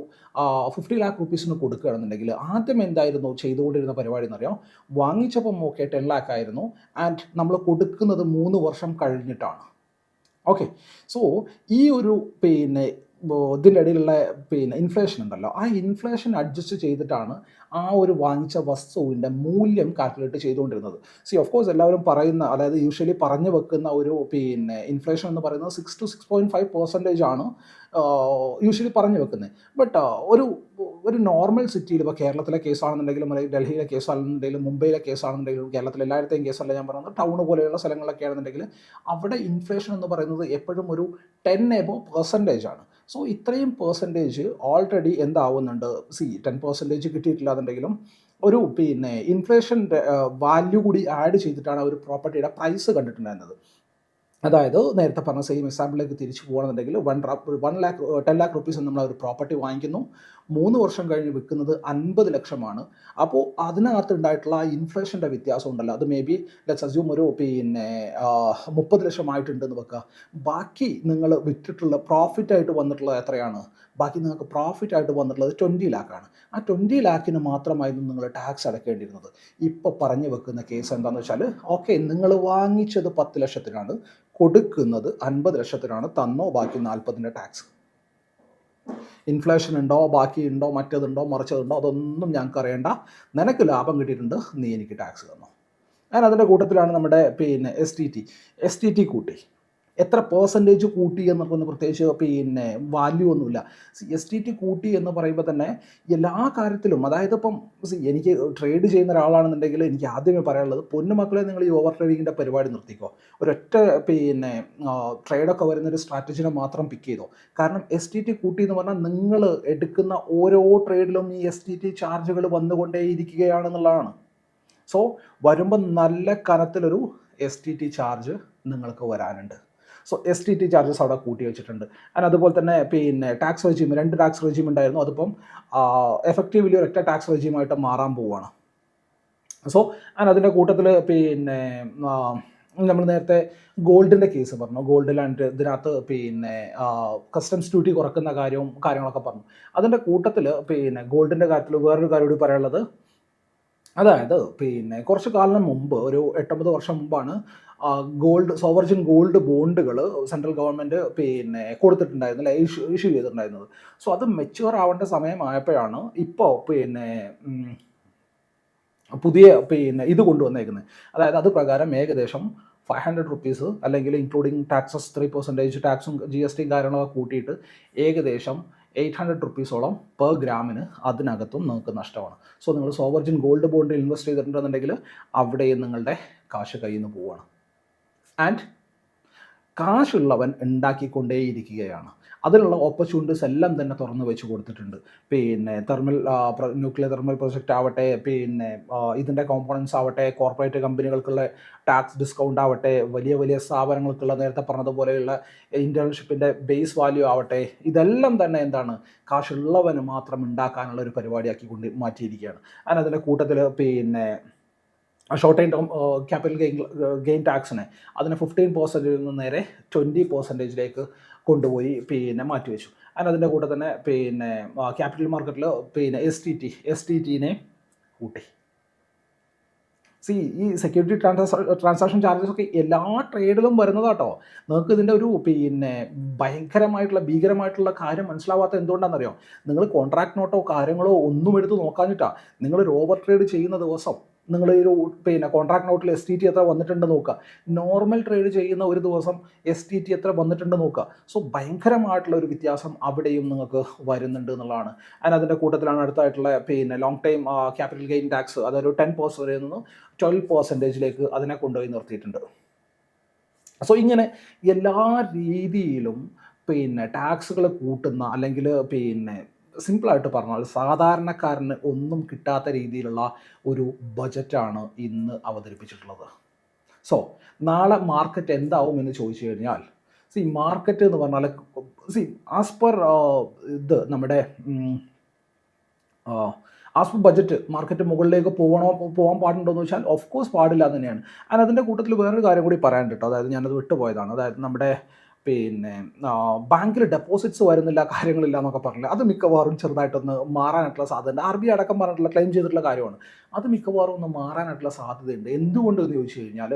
ഫിഫ്റ്റി ലാക്ക് റുപ്പീസിന് കൊടുക്കുകയാണെന്നുണ്ടെങ്കിൽ ആദ്യം എന്തായിരുന്നു ചെയ്തുകൊണ്ടിരുന്ന പരിപാടി എന്നറിയാം വാങ്ങിച്ചപ്പം ഓക്കെ ടെൻ ലാക്ക് ആയിരുന്നു. ആൻഡ് നമ്മൾ കൊടുക്കുന്നത് മൂന്ന് വർഷം കഴിഞ്ഞിട്ടാണ്. ഓക്കെ സോ ഈ ഒരു പിന്നെ ഇതിന്റെ ഇടയിലുള്ള പിന്നെ ഇൻഫ്ലേഷൻ ഉണ്ടല്ലോ. ആ ഇൻഫ്ലേഷൻ അഡ്ജസ്റ്റ് ചെയ്തിട്ടാണ് ആ ഒരു വാങ്ങിച്ച വസ്തുവിന്റെ മൂല്യം കാൽക്കുലേറ്റ് ചെയ്തുകൊണ്ടിരുന്നത്. സി ഓഫ് കോഴ്സ് എല്ലാവരും പറയുന്ന അതായത് യൂഷ്വലി പറഞ്ഞു വെക്കുന്ന ഒരു പിന്നെ ഇൻഫ്ലേഷൻ എന്ന് പറയുന്നത് six to six point five percentage ആണ് യൂഷ്വലി പറഞ്ഞു വെക്കുന്നത്. ബട്ട് ഒരു ഒരു നോർമൽ സിറ്റിയിൽ ഇപ്പോൾ കേരളത്തിലെ കേസാണെന്നുണ്ടെങ്കിലും അല്ലെങ്കിൽ ഡൽഹിയിലെ കേസാണെന്നുണ്ടെങ്കിലും മുംബൈയിലെ കേസാണെന്നുണ്ടെങ്കിലും കേരളത്തിലെ എല്ലായിടത്തെയും കേസല്ല ഞാൻ പറയുന്നത് ടൗൺ പോലെയുള്ള സ്ഥലങ്ങളിലൊക്കെ ആണെന്നുണ്ടെങ്കിൽ അവിടെ ഇൻഫ്ലേഷൻ എന്ന് പറയുന്നത് എപ്പോഴും ഒരു ടെൻ എബോ പെർസെന്റേജ് ആണ്. സോ ഇത്രയും പെർസെന്റേജ് ഓൾറെഡി എന്താവുന്നുണ്ട്? സി ടെൻ പെർസെന്റേജ് കിട്ടിയിട്ടില്ല എന്നുണ്ടെങ്കിലും ഒരു പിന്നെ ഇൻഫ്ലേഷൻ വാല്യൂ കൂടി ആഡ് ചെയ്തിട്ടാണ് ഒരു പ്രോപ്പർട്ടിയുടെ പ്രൈസ് കണ്ടിട്ടുണ്ടായിരുന്നത്. അതായത് നേരത്തെ പറഞ്ഞ സെയിം എക്സാമ്പിളിലേക്ക് തിരിച്ചു പോകണമെന്നുണ്ടെങ്കിൽ one one lakh ten lakh rupees നമ്മൾ ഒരു പ്രോപ്പർട്ടി വാങ്ങിക്കുന്നു. മൂന്ന് വർഷം കഴിഞ്ഞ് വിൽക്കുന്നത് അൻപത് ലക്ഷമാണ്. അപ്പോൾ അതിനകത്ത് ഉണ്ടായിട്ടുള്ള ഇൻഫ്ലേഷന്റെ വ്യത്യാസം ഉണ്ടല്ലോ. അത് മേ ബി ലെറ്റ്സ് അസ്യൂം ഒരു പിന്നെ മുപ്പത് ലക്ഷമായിട്ടുണ്ടെന്ന് വെക്കുക. ബാക്കി നിങ്ങൾ വിറ്റിട്ടുള്ള പ്രോഫിറ്റായിട്ട് വന്നിട്ടുള്ളത് എത്രയാണ്? ബാക്കി നിങ്ങൾക്ക് പ്രോഫിറ്റ് ആയിട്ട് വന്നിട്ടുള്ളത് ട്വന്റി ലാക്കാണ് ആ ട്വന്റി ലാക്കിന് മാത്രമായിരുന്നു നിങ്ങൾ ടാക്സ് അടക്കേണ്ടിയിരുന്നത്. ഇപ്പോൾ പറഞ്ഞു വെക്കുന്ന കേസ് എന്താണെന്ന് വെച്ചാൽ ഓക്കെ നിങ്ങൾ വാങ്ങിച്ചത് പത്ത് ലക്ഷത്തിനാണ് കൊടുക്കുന്നത് അൻപത് ലക്ഷത്തിനാണ് തന്നോ ബാക്കി നാൽപ്പതിന്റെ ടാക്സ് ഇൻഫ്ലേഷൻ ഉണ്ടോ ബാക്കി ഉണ്ടോ മറ്റേതുണ്ടോ മറിച്ചതുണ്ടോ അതൊന്നും ഞങ്ങൾക്ക് അറിയേണ്ട. നിനക്ക് ലാഭം കിട്ടിയിട്ടുണ്ട് നീ എനിക്ക് ടാക്സ് തന്നു. ഞാൻ അതിന്റെ കൂട്ടത്തിലാണ് നമ്മുടെ പിന്നെ S T T S T T കൂട്ടി. എത്ര പേഴ്സന്റേജ് കൂട്ടി എന്നൊക്കെ പ്രത്യേകിച്ച് പിന്നെ വാല്യൂ ഒന്നുമില്ല. എസ് ടി ടി കൂട്ടി എന്ന് പറയുമ്പോൾ തന്നെ എല്ലാ കാര്യത്തിലും അതായത് ഇപ്പം എനിക്ക് ട്രേഡ് ചെയ്യുന്ന ഒരാളാണെന്നുണ്ടെങ്കിൽ എനിക്ക് ആദ്യമേ പറയാനുള്ളത് പൊന്നുമക്കളെ നിങ്ങൾ ഈ ഓവർ ട്രേഡിങ്ങിന്റെ പരിപാടി നിർത്തിക്കോ. ഒരൊറ്റ പിന്നെ ട്രേഡൊക്കെ വരുന്നൊരു സ്ട്രാറ്റജിനെ മാത്രം പിക്ക് ചെയ്തോ. കാരണം എസ് ടി ടി കൂട്ടി എന്ന് പറഞ്ഞാൽ നിങ്ങൾ എടുക്കുന്ന ഓരോ ട്രേഡിലും ഈ എസ് ടി ടി ചാർജുകൾ വന്നുകൊണ്ടേയിരിക്കുകയാണെന്നുള്ളതാണ്. സോ വരുമ്പോൾ നല്ല കനത്തിലൊരു എസ് ടി ടി ചാർജ് നിങ്ങൾക്ക് വരാനുണ്ട്. So S T T charges അവിടെ കൂട്ടി വെച്ചിട്ടുണ്ട്. ആൻഡ് അതുപോലെ തന്നെ പിന്നെ ടാക്സ് റെജീം രണ്ട് ടാക്സ് റെജീം ഉണ്ടായിരുന്നു. അതിപ്പം എഫക്റ്റീവ്ലി ഒരൊറ്റ ടാക്സ് റെജീമായിട്ട് മാറാൻ പോവുകയാണ് സോ ആൻഡ് അതിന്റെ കൂട്ടത്തിൽ പിന്നെ നമ്മൾ നേരത്തെ ഗോൾഡിന്റെ കേസ് പറഞ്ഞു. ഗോൾഡ് ലാൻഡ് ഇതിനകത്ത് പിന്നെ കസ്റ്റംസ് ഡ്യൂട്ടി കുറക്കുന്ന കാര്യവും കാര്യങ്ങളൊക്കെ പറഞ്ഞു. അതിന്റെ കൂട്ടത്തിൽ പിന്നെ ഗോൾഡിന്റെ കാര്യത്തിൽ വേറൊരു കാര്യം കൂടി പറയാനുള്ളത്. അതായത് പിന്നെ കുറച്ച് കാലം മുമ്പ് ഒരു എട്ടൊമ്പത് വർഷം മുമ്പാണ് ഗോൾഡ് സോവർജിൻ ഗോൾഡ് ബോണ്ടുകൾ സെൻട്രൽ ഗവൺമെന്റ് പിന്നെ കൊടുത്തിട്ടുണ്ടായിരുന്നില്ല ഇഷ്യൂ ഇഷ്യൂ ചെയ്തിട്ടുണ്ടായിരുന്നത്. സോ അത് മെച്യൂർ ആവേണ്ട സമയമായപ്പോഴാണ് ഇപ്പോൾ പിന്നെ പുതിയ പിന്നെ ഇത് കൊണ്ടുവന്നേക്കുന്നത്. അതായത് അത് പ്രകാരം ഏകദേശം ഫൈവ് ഹൺഡ്രഡ് റുപ്പീസ് അല്ലെങ്കിൽ ഇൻക്ലൂഡിങ് ടാക്സസ് ത്രീ പെർസെന്റേജ് ടാക്സും ജി എസ് ടിയും കാര്യങ്ങളൊക്കെ കൂട്ടിയിട്ട് ഏകദേശം എയ്റ്റ് ഹൺഡ്രഡ് റുപ്പീസോളം പെർ ഗ്രാമിന് അതിനകത്തും നിങ്ങൾക്ക് നഷ്ടമാണ്. സോ നിങ്ങൾ സോവർജിൻ ഗോൾഡ് ബോണ്ടിൽ ഇൻവെസ്റ്റ് ചെയ്തിട്ടുണ്ടെന്നുണ്ടെങ്കിൽ അവിടെയും നിങ്ങളുടെ കാശ് കയ്യിൽ നിന്ന് പോവുകയാണ്. ആൻഡ് കാശുള്ളവൻ ഉണ്ടാക്കിക്കൊണ്ടേയിരിക്കുകയാണ്. അതിനുള്ള ഓപ്പർച്യൂണിറ്റീസ് എല്ലാം തന്നെ തുറന്നു വെച്ച് കൊടുത്തിട്ടുണ്ട്. പിന്നെ തെർമൽ ന്യൂക്ലിയർ തെർമൽ പ്രൊജക്റ്റ് ആവട്ടെ പിന്നെ ഇതിന്റെ കോമ്പോണൻസ് ആവട്ടെ കോർപ്പറേറ്റ് കമ്പനികൾക്കുള്ള ടാക്സ് ഡിസ്കൗണ്ട് ആവട്ടെ വലിയ വലിയ സ്ഥാപനങ്ങൾക്കുള്ള നേരത്തെ പറഞ്ഞതുപോലെയുള്ള ഇന്റേൺഷിപ്പിന്റെ ബേസ് വാല്യൂ ആവട്ടെ ഇതെല്ലാം തന്നെ എന്താണ് കാശുള്ളവന് മാത്രം ഉണ്ടാക്കാനുള്ള ഒരു പരിപാടിയാക്കി കൊണ്ട് മാറ്റിയിരിക്കുകയാണ്. അതിന് അതിന്റെ കൂട്ടത്തിൽ പിന്നെ short time term capital gain gain ടാക്സിനെ അതിനെ ഫിഫ്റ്റീൻ പെർസെന്റേജിൽ നിന്ന് നേരെ ട്വന്റി പെർസെന്റേജിലേക്ക് കൊണ്ടുപോയി പിന്നെ മാറ്റിവെച്ചു. അതിന് അതിന്റെ കൂടെ തന്നെ പിന്നെ ക്യാപിറ്റൽ മാർക്കറ്റിൽ പിന്നെ S T T S T ടീനെ കൂട്ടി. സി ഈ സെക്യൂരിറ്റി ട്രാൻസാ ട്രാൻസാക്ഷൻ ചാർജസ് ഒക്കെ എല്ലാ ട്രേഡിലും വരുന്നതാട്ടോ നിങ്ങൾക്ക് ഇതിന്റെ ഒരു പിന്നെ ഭയങ്കരമായിട്ടുള്ള ഭീകരമായിട്ടുള്ള കാര്യം മനസ്സിലാവാത്ത എന്തുകൊണ്ടാണെന്നറിയോ? നിങ്ങൾ കോൺട്രാക്ട് നോട്ടോ കാര്യങ്ങളോ ഒന്നും എടുത്ത് നോക്കാഞ്ഞിട്ടാ നിങ്ങൾ ഒരു ഓവർ ട്രേഡ് ചെയ്യുന്ന ദിവസം നിങ്ങൾ ഒരു പിന്നെ കോൺട്രാക്ട് നോട്ടിൽ എസ് ടി ടി എത്ര വന്നിട്ടുണ്ട് നോക്കുക. നോർമൽ ട്രേഡ് ചെയ്യുന്ന ഒരു ദിവസം എസ് ടി ടി എത്ര വന്നിട്ടുണ്ട് നോക്കുക. സോ ഭയങ്കരമായിട്ടുള്ള ഒരു വ്യത്യാസം അവിടെയും നിങ്ങൾക്ക് വരുന്നുണ്ട് എന്നുള്ളതാണ്. അതിന് അതിന്റെ കൂട്ടത്തിലാണ് അടുത്തായിട്ടുള്ള പിന്നെ long time capital gain tax അതൊരു ടെൻ പെർസെന്റേജിൽ നിന്ന് ട്വൽവ് പെർസെന്റേജിലേക്ക് അതിനെ കൊണ്ടുപോയി നിർത്തിയിട്ടുണ്ട്. സോ ഇങ്ങനെ എല്ലാ രീതിയിലും പിന്നെ ടാക്സുകൾ കൂട്ടുന്ന അല്ലെങ്കിൽ പിന്നെ സിമ്പിളായിട്ട് പറഞ്ഞാൽ സാധാരണക്കാരന് ഒന്നും കിട്ടാത്ത രീതിയിലുള്ള ഒരു ബജറ്റാണ് ഇന്ന് അവതരിപ്പിച്ചിട്ടുള്ളത്. സോ നാളെ മാർക്കറ്റ് എന്താവും എന്ന് ചോദിച്ചു കഴിഞ്ഞാൽ സി മാർക്കറ്റ് എന്ന് പറഞ്ഞാൽ സി ആസ് പെർ ഇത് നമ്മുടെ ആസ് പെർ ബജറ്റ് മാർക്കറ്റ് മുകളിലേക്ക് പോകണോ പോകാൻ പാടുണ്ടോ എന്ന് വെച്ചാൽ ഓഫ് കോഴ്സ് പാടില്ല തന്നെയാണ്. അതിന്റെ കൂട്ടത്തിൽ വേറൊരു കാര്യം കൂടി പറയാൻ കേട്ടോ അതായത് ഞാനത് വിട്ടുപോയതാണ്. അതായത് നമ്മുടെ പിന്നെ ബാങ്കിൽ ഡെപ്പോസിറ്റ്സ് വരുന്നില്ല കാര്യങ്ങളില്ല എന്നൊക്കെ പറഞ്ഞില്ല? അത് മിക്കവാറും ചെറുതായിട്ടൊന്ന് മാറാനായിട്ടുള്ള സാധ്യത ആർ ബി അടക്കം പറഞ്ഞിട്ടുള്ള ക്ലെയിം ചെയ്തിട്ടുള്ള കാര്യമാണ്. അത് മിക്കവാറും ഒന്ന് മാറാനായിട്ടുള്ള സാധ്യതയുണ്ട്. എന്തുകൊണ്ട് എന്ന് ചോദിച്ചു കഴിഞ്ഞാൽ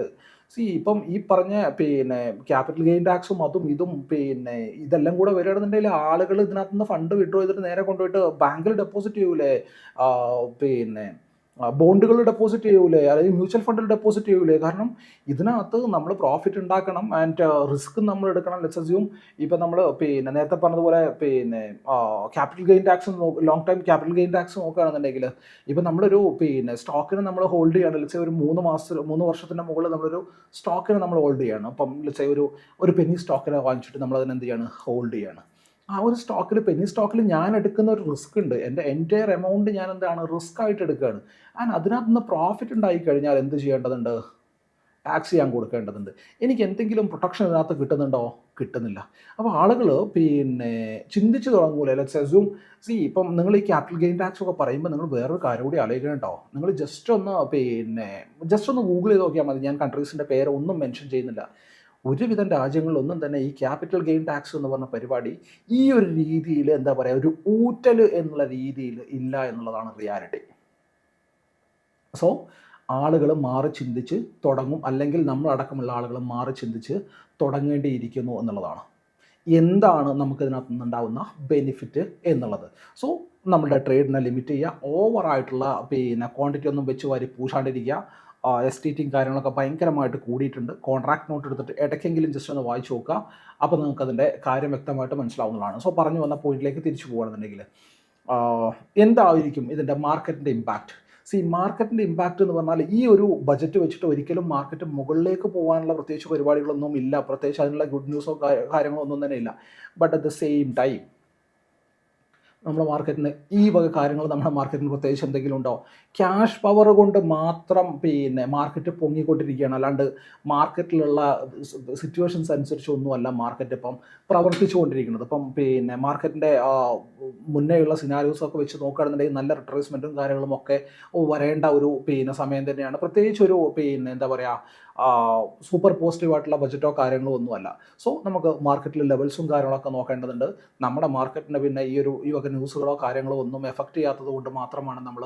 സി ഇപ്പം ഈ പറഞ്ഞ പിന്നെ ക്യാപിറ്റൽ ഗെയിൻ ടാക്സും അതും ഇതും പിന്നെ ഇതെല്ലാം കൂടെ വരികയാണെന്നുണ്ടെങ്കിൽ ആളുകൾ ഇതിനകത്ത് നിന്ന് ഫണ്ട് വിഡ്രോ ചെയ്തിട്ട് നേരെ കൊണ്ടുപോയിട്ട് ബാങ്കിൽ ഡെപ്പോസിറ്റ് ചെയ്യൂലേ? പിന്നെ ബോണ്ടുകൾ ഡെപ്പോസിറ്റ് ചെയ്യൂലേ? അല്ലെങ്കിൽ മ്യൂച്വൽ ഫണ്ടിൽ ഡെപ്പോസിറ്റ് ചെയ്യൂലേ? കാരണം ഇതിനകത്ത് നമ്മൾ പ്രോഫിറ്റ് ഉണ്ടാക്കണം ആൻഡ് റിസ്ക് നമ്മൾ എടുക്കണം. ലെറ്റ്സ് അസ്യൂം ഇപ്പം നമ്മൾ പിന്നെ നേരത്തെ പറഞ്ഞതുപോലെ പിന്നെ capital gain tax long time capital gain tax നോക്കുകയാണെന്നുണ്ടെങ്കിൽ ഇപ്പം നമ്മളൊരു പിന്നെ സ്റ്റോക്കിനെ നമ്മൾ ഹോൾഡ് ചെയ്യണം. ലെറ്റ്സ് ഒരു മൂന്ന് മാസം മൂന്ന് വർഷത്തിന്റെ മുകളിൽ നമ്മളൊരു സ്റ്റോക്കിനെ നമ്മൾ ഹോൾഡ് ചെയ്യണം. അപ്പം ലെറ്റ്സ് ഒരു ഒരു പെനി സ്റ്റോക്കിനെ വാങ്ങിച്ചിട്ട് നമ്മൾ അതിനെന്ത് ചെയ്യാണ്? ഹോൾഡ് ചെയ്യാണ്. ആ ഒരു സ്റ്റോക്കിൽ പെന്നി സ്റ്റോക്കിൽ ഞാൻ എടുക്കുന്ന ഒരു റിസ്ക് ഉണ്ട്. എന്റെ എന്റയർ എമൗണ്ട് ഞാൻ എന്താണ്? റിസ്ക് ആയിട്ട് എടുക്കുകയാണ് ആൻഡ് അതിനകത്ത് നിന്ന് പ്രോഫിറ്റ് ഉണ്ടായി കഴിഞ്ഞാൽ എന്ത് ചെയ്യേണ്ടതുണ്ട്? ടാക്സ് ചെയ്യാൻ കൊടുക്കേണ്ടതുണ്ട്. എനിക്ക് എന്തെങ്കിലും പ്രൊട്ടക്ഷൻ ഇതിനകത്ത് കിട്ടുന്നുണ്ടോ? കിട്ടുന്നില്ല. അപ്പോൾ ആളുകൾ പിന്നെ ചിന്തിച്ച് തുടങ്ങൂല? ലെറ്റ്സ് അസ്യൂം സി ഇപ്പം നിങ്ങൾ ഈ ക്യാപിറ്റൽ ഗെയിൻ ടാക്സ് ഒക്കെ പറയുമ്പോൾ നിങ്ങൾ വേറൊരു കാര്യം കൂടി ആലോചിക്കണം നിങ്ങൾ ജസ്റ്റ് ഒന്ന് പിന്നെ ജസ്റ്റ് ഒന്ന് ഗൂഗിൾ ചെയ്ത് നോക്കിയാൽ മതി. ഞാൻ കൺട്രീസിന്റെ പേര് ഒന്നും മെൻഷൻ ചെയ്യുന്നില്ല. ഒരുവിധം രാജ്യങ്ങളിലൊന്നും തന്നെ ഈ ക്യാപിറ്റൽ ഗെയിൻ ടാക്സ് എന്ന് പറഞ്ഞ പരിപാടി ഈ ഒരു രീതിയിൽ എന്താ പറയുക ഒരു ഊറ്റൽ എന്നുള്ള രീതിയിൽ ഇല്ല എന്നുള്ളതാണ് റിയാലിറ്റി സോ ആളുകൾ മാറി ചിന്തിച്ച് തുടങ്ങും. അല്ലെങ്കിൽ നമ്മളടക്കമുള്ള ആളുകൾ മാറി ചിന്തിച്ച് തുടങ്ങേണ്ടിയിരിക്കുന്നു എന്നുള്ളതാണ്. എന്താണ് നമുക്കിതിനകത്ത് നിന്നുണ്ടാവുന്ന ബെനിഫിറ്റ് എന്നുള്ളത്? സോ നമ്മുടെ ട്രേഡിനെ ലിമിറ്റ് ചെയ്യുക. ഓവറായിട്ടുള്ള പിന്നെ ക്വാണ്ടിറ്റി ഒന്നും വെച്ച് വാരി പൂശാണ്ടിരിക്കുക. എസ് ടി ടിയും കാര്യങ്ങളൊക്കെ ഭയങ്കരമായിട്ട് കൂടിയിട്ടുണ്ട്. കോൺട്രാക്ട് നോട്ട് എടുത്തിട്ട് ഇടയ്ക്കെങ്കിലും ജസ്റ്റ് ഒന്ന് വായിച്ചു നോക്കുക. അപ്പോൾ നിങ്ങൾക്ക് അതിന്റെ കാര്യം വ്യക്തമായിട്ട് മനസ്സിലാവുന്നതാണ്. സോ പറഞ്ഞു വന്ന പോയിന്റിലേക്ക് തിരിച്ചു പോകുകയാണെന്നുണ്ടെങ്കിൽ എന്തായിരിക്കും ഇതിന്റെ മാർക്കറ്റിന്റെ ഇമ്പാക്റ്റ് സി മാർക്കറ്റിന്റെ ഇമ്പാക്റ്റ് എന്ന് പറഞ്ഞാൽ ഈ ഒരു ബജറ്റ് വെച്ചിട്ട് ഒരിക്കലും മാർക്കറ്റ് മുകളിലേക്ക് പോകാനുള്ള പ്രത്യേകിച്ച് പരിപാടികളൊന്നും ഇല്ല. പ്രത്യേകിച്ച് അതിനുള്ള ഗുഡ് ന്യൂസോ കാര്യങ്ങളോ ഒന്നും തന്നെ ഇല്ല. But at the same time നമ്മുടെ മാർക്കറ്റിന് ഈ വക കാര്യങ്ങൾ നമ്മുടെ മാർക്കറ്റിന് പ്രത്യേകിച്ച് എന്തെങ്കിലും ഉണ്ടോ? ക്യാഷ് പവർ കൊണ്ട് മാത്രം പിന്നെ മാർക്കറ്റ് പൊങ്ങിക്കൊണ്ടിരിക്കുകയാണ്. അല്ലാണ്ട് മാർക്കറ്റിലുള്ള സിറ്റുവേഷൻസ് അനുസരിച്ചൊന്നുമല്ല മാർക്കറ്റ് ഇപ്പം പ്രവർത്തിച്ചുകൊണ്ടിരിക്കുന്നത്. ഇപ്പം പിന്നെ മാർക്കറ്റിന്റെ മുന്നേയുള്ള സിനാരിയോസ് ഒക്കെ വെച്ച് നോക്കുകയാണെന്നുണ്ടെങ്കിൽ നല്ല റിട്രേസ്മെന്റും കാര്യങ്ങളും ഒക്കെ വരേണ്ട ഒരു പിന്നെ സമയം തന്നെയാണ്. പ്രത്യേകിച്ച് ഒരു പിന്നെ എന്താ പറയുക സൂപ്പർ പോസിറ്റീവ് ആയിട്ടുള്ള ബജറ്റോ കാര്യങ്ങളോ ഒന്നുമല്ല. സോ നമുക്ക് മാർക്കറ്റിൽ ലെവൽസും കാര്യങ്ങളൊക്കെ നോക്കേണ്ടതുണ്ട്. നമ്മുടെ മാർക്കറ്റിനെ പിന്നെ ഈ ഒരു ഈ വക ന്യൂസുകളോ കാര്യങ്ങളോ ഒന്നും എഫക്റ്റ് ചെയ്യാത്തത് കൊണ്ട് മാത്രമാണ് നമ്മൾ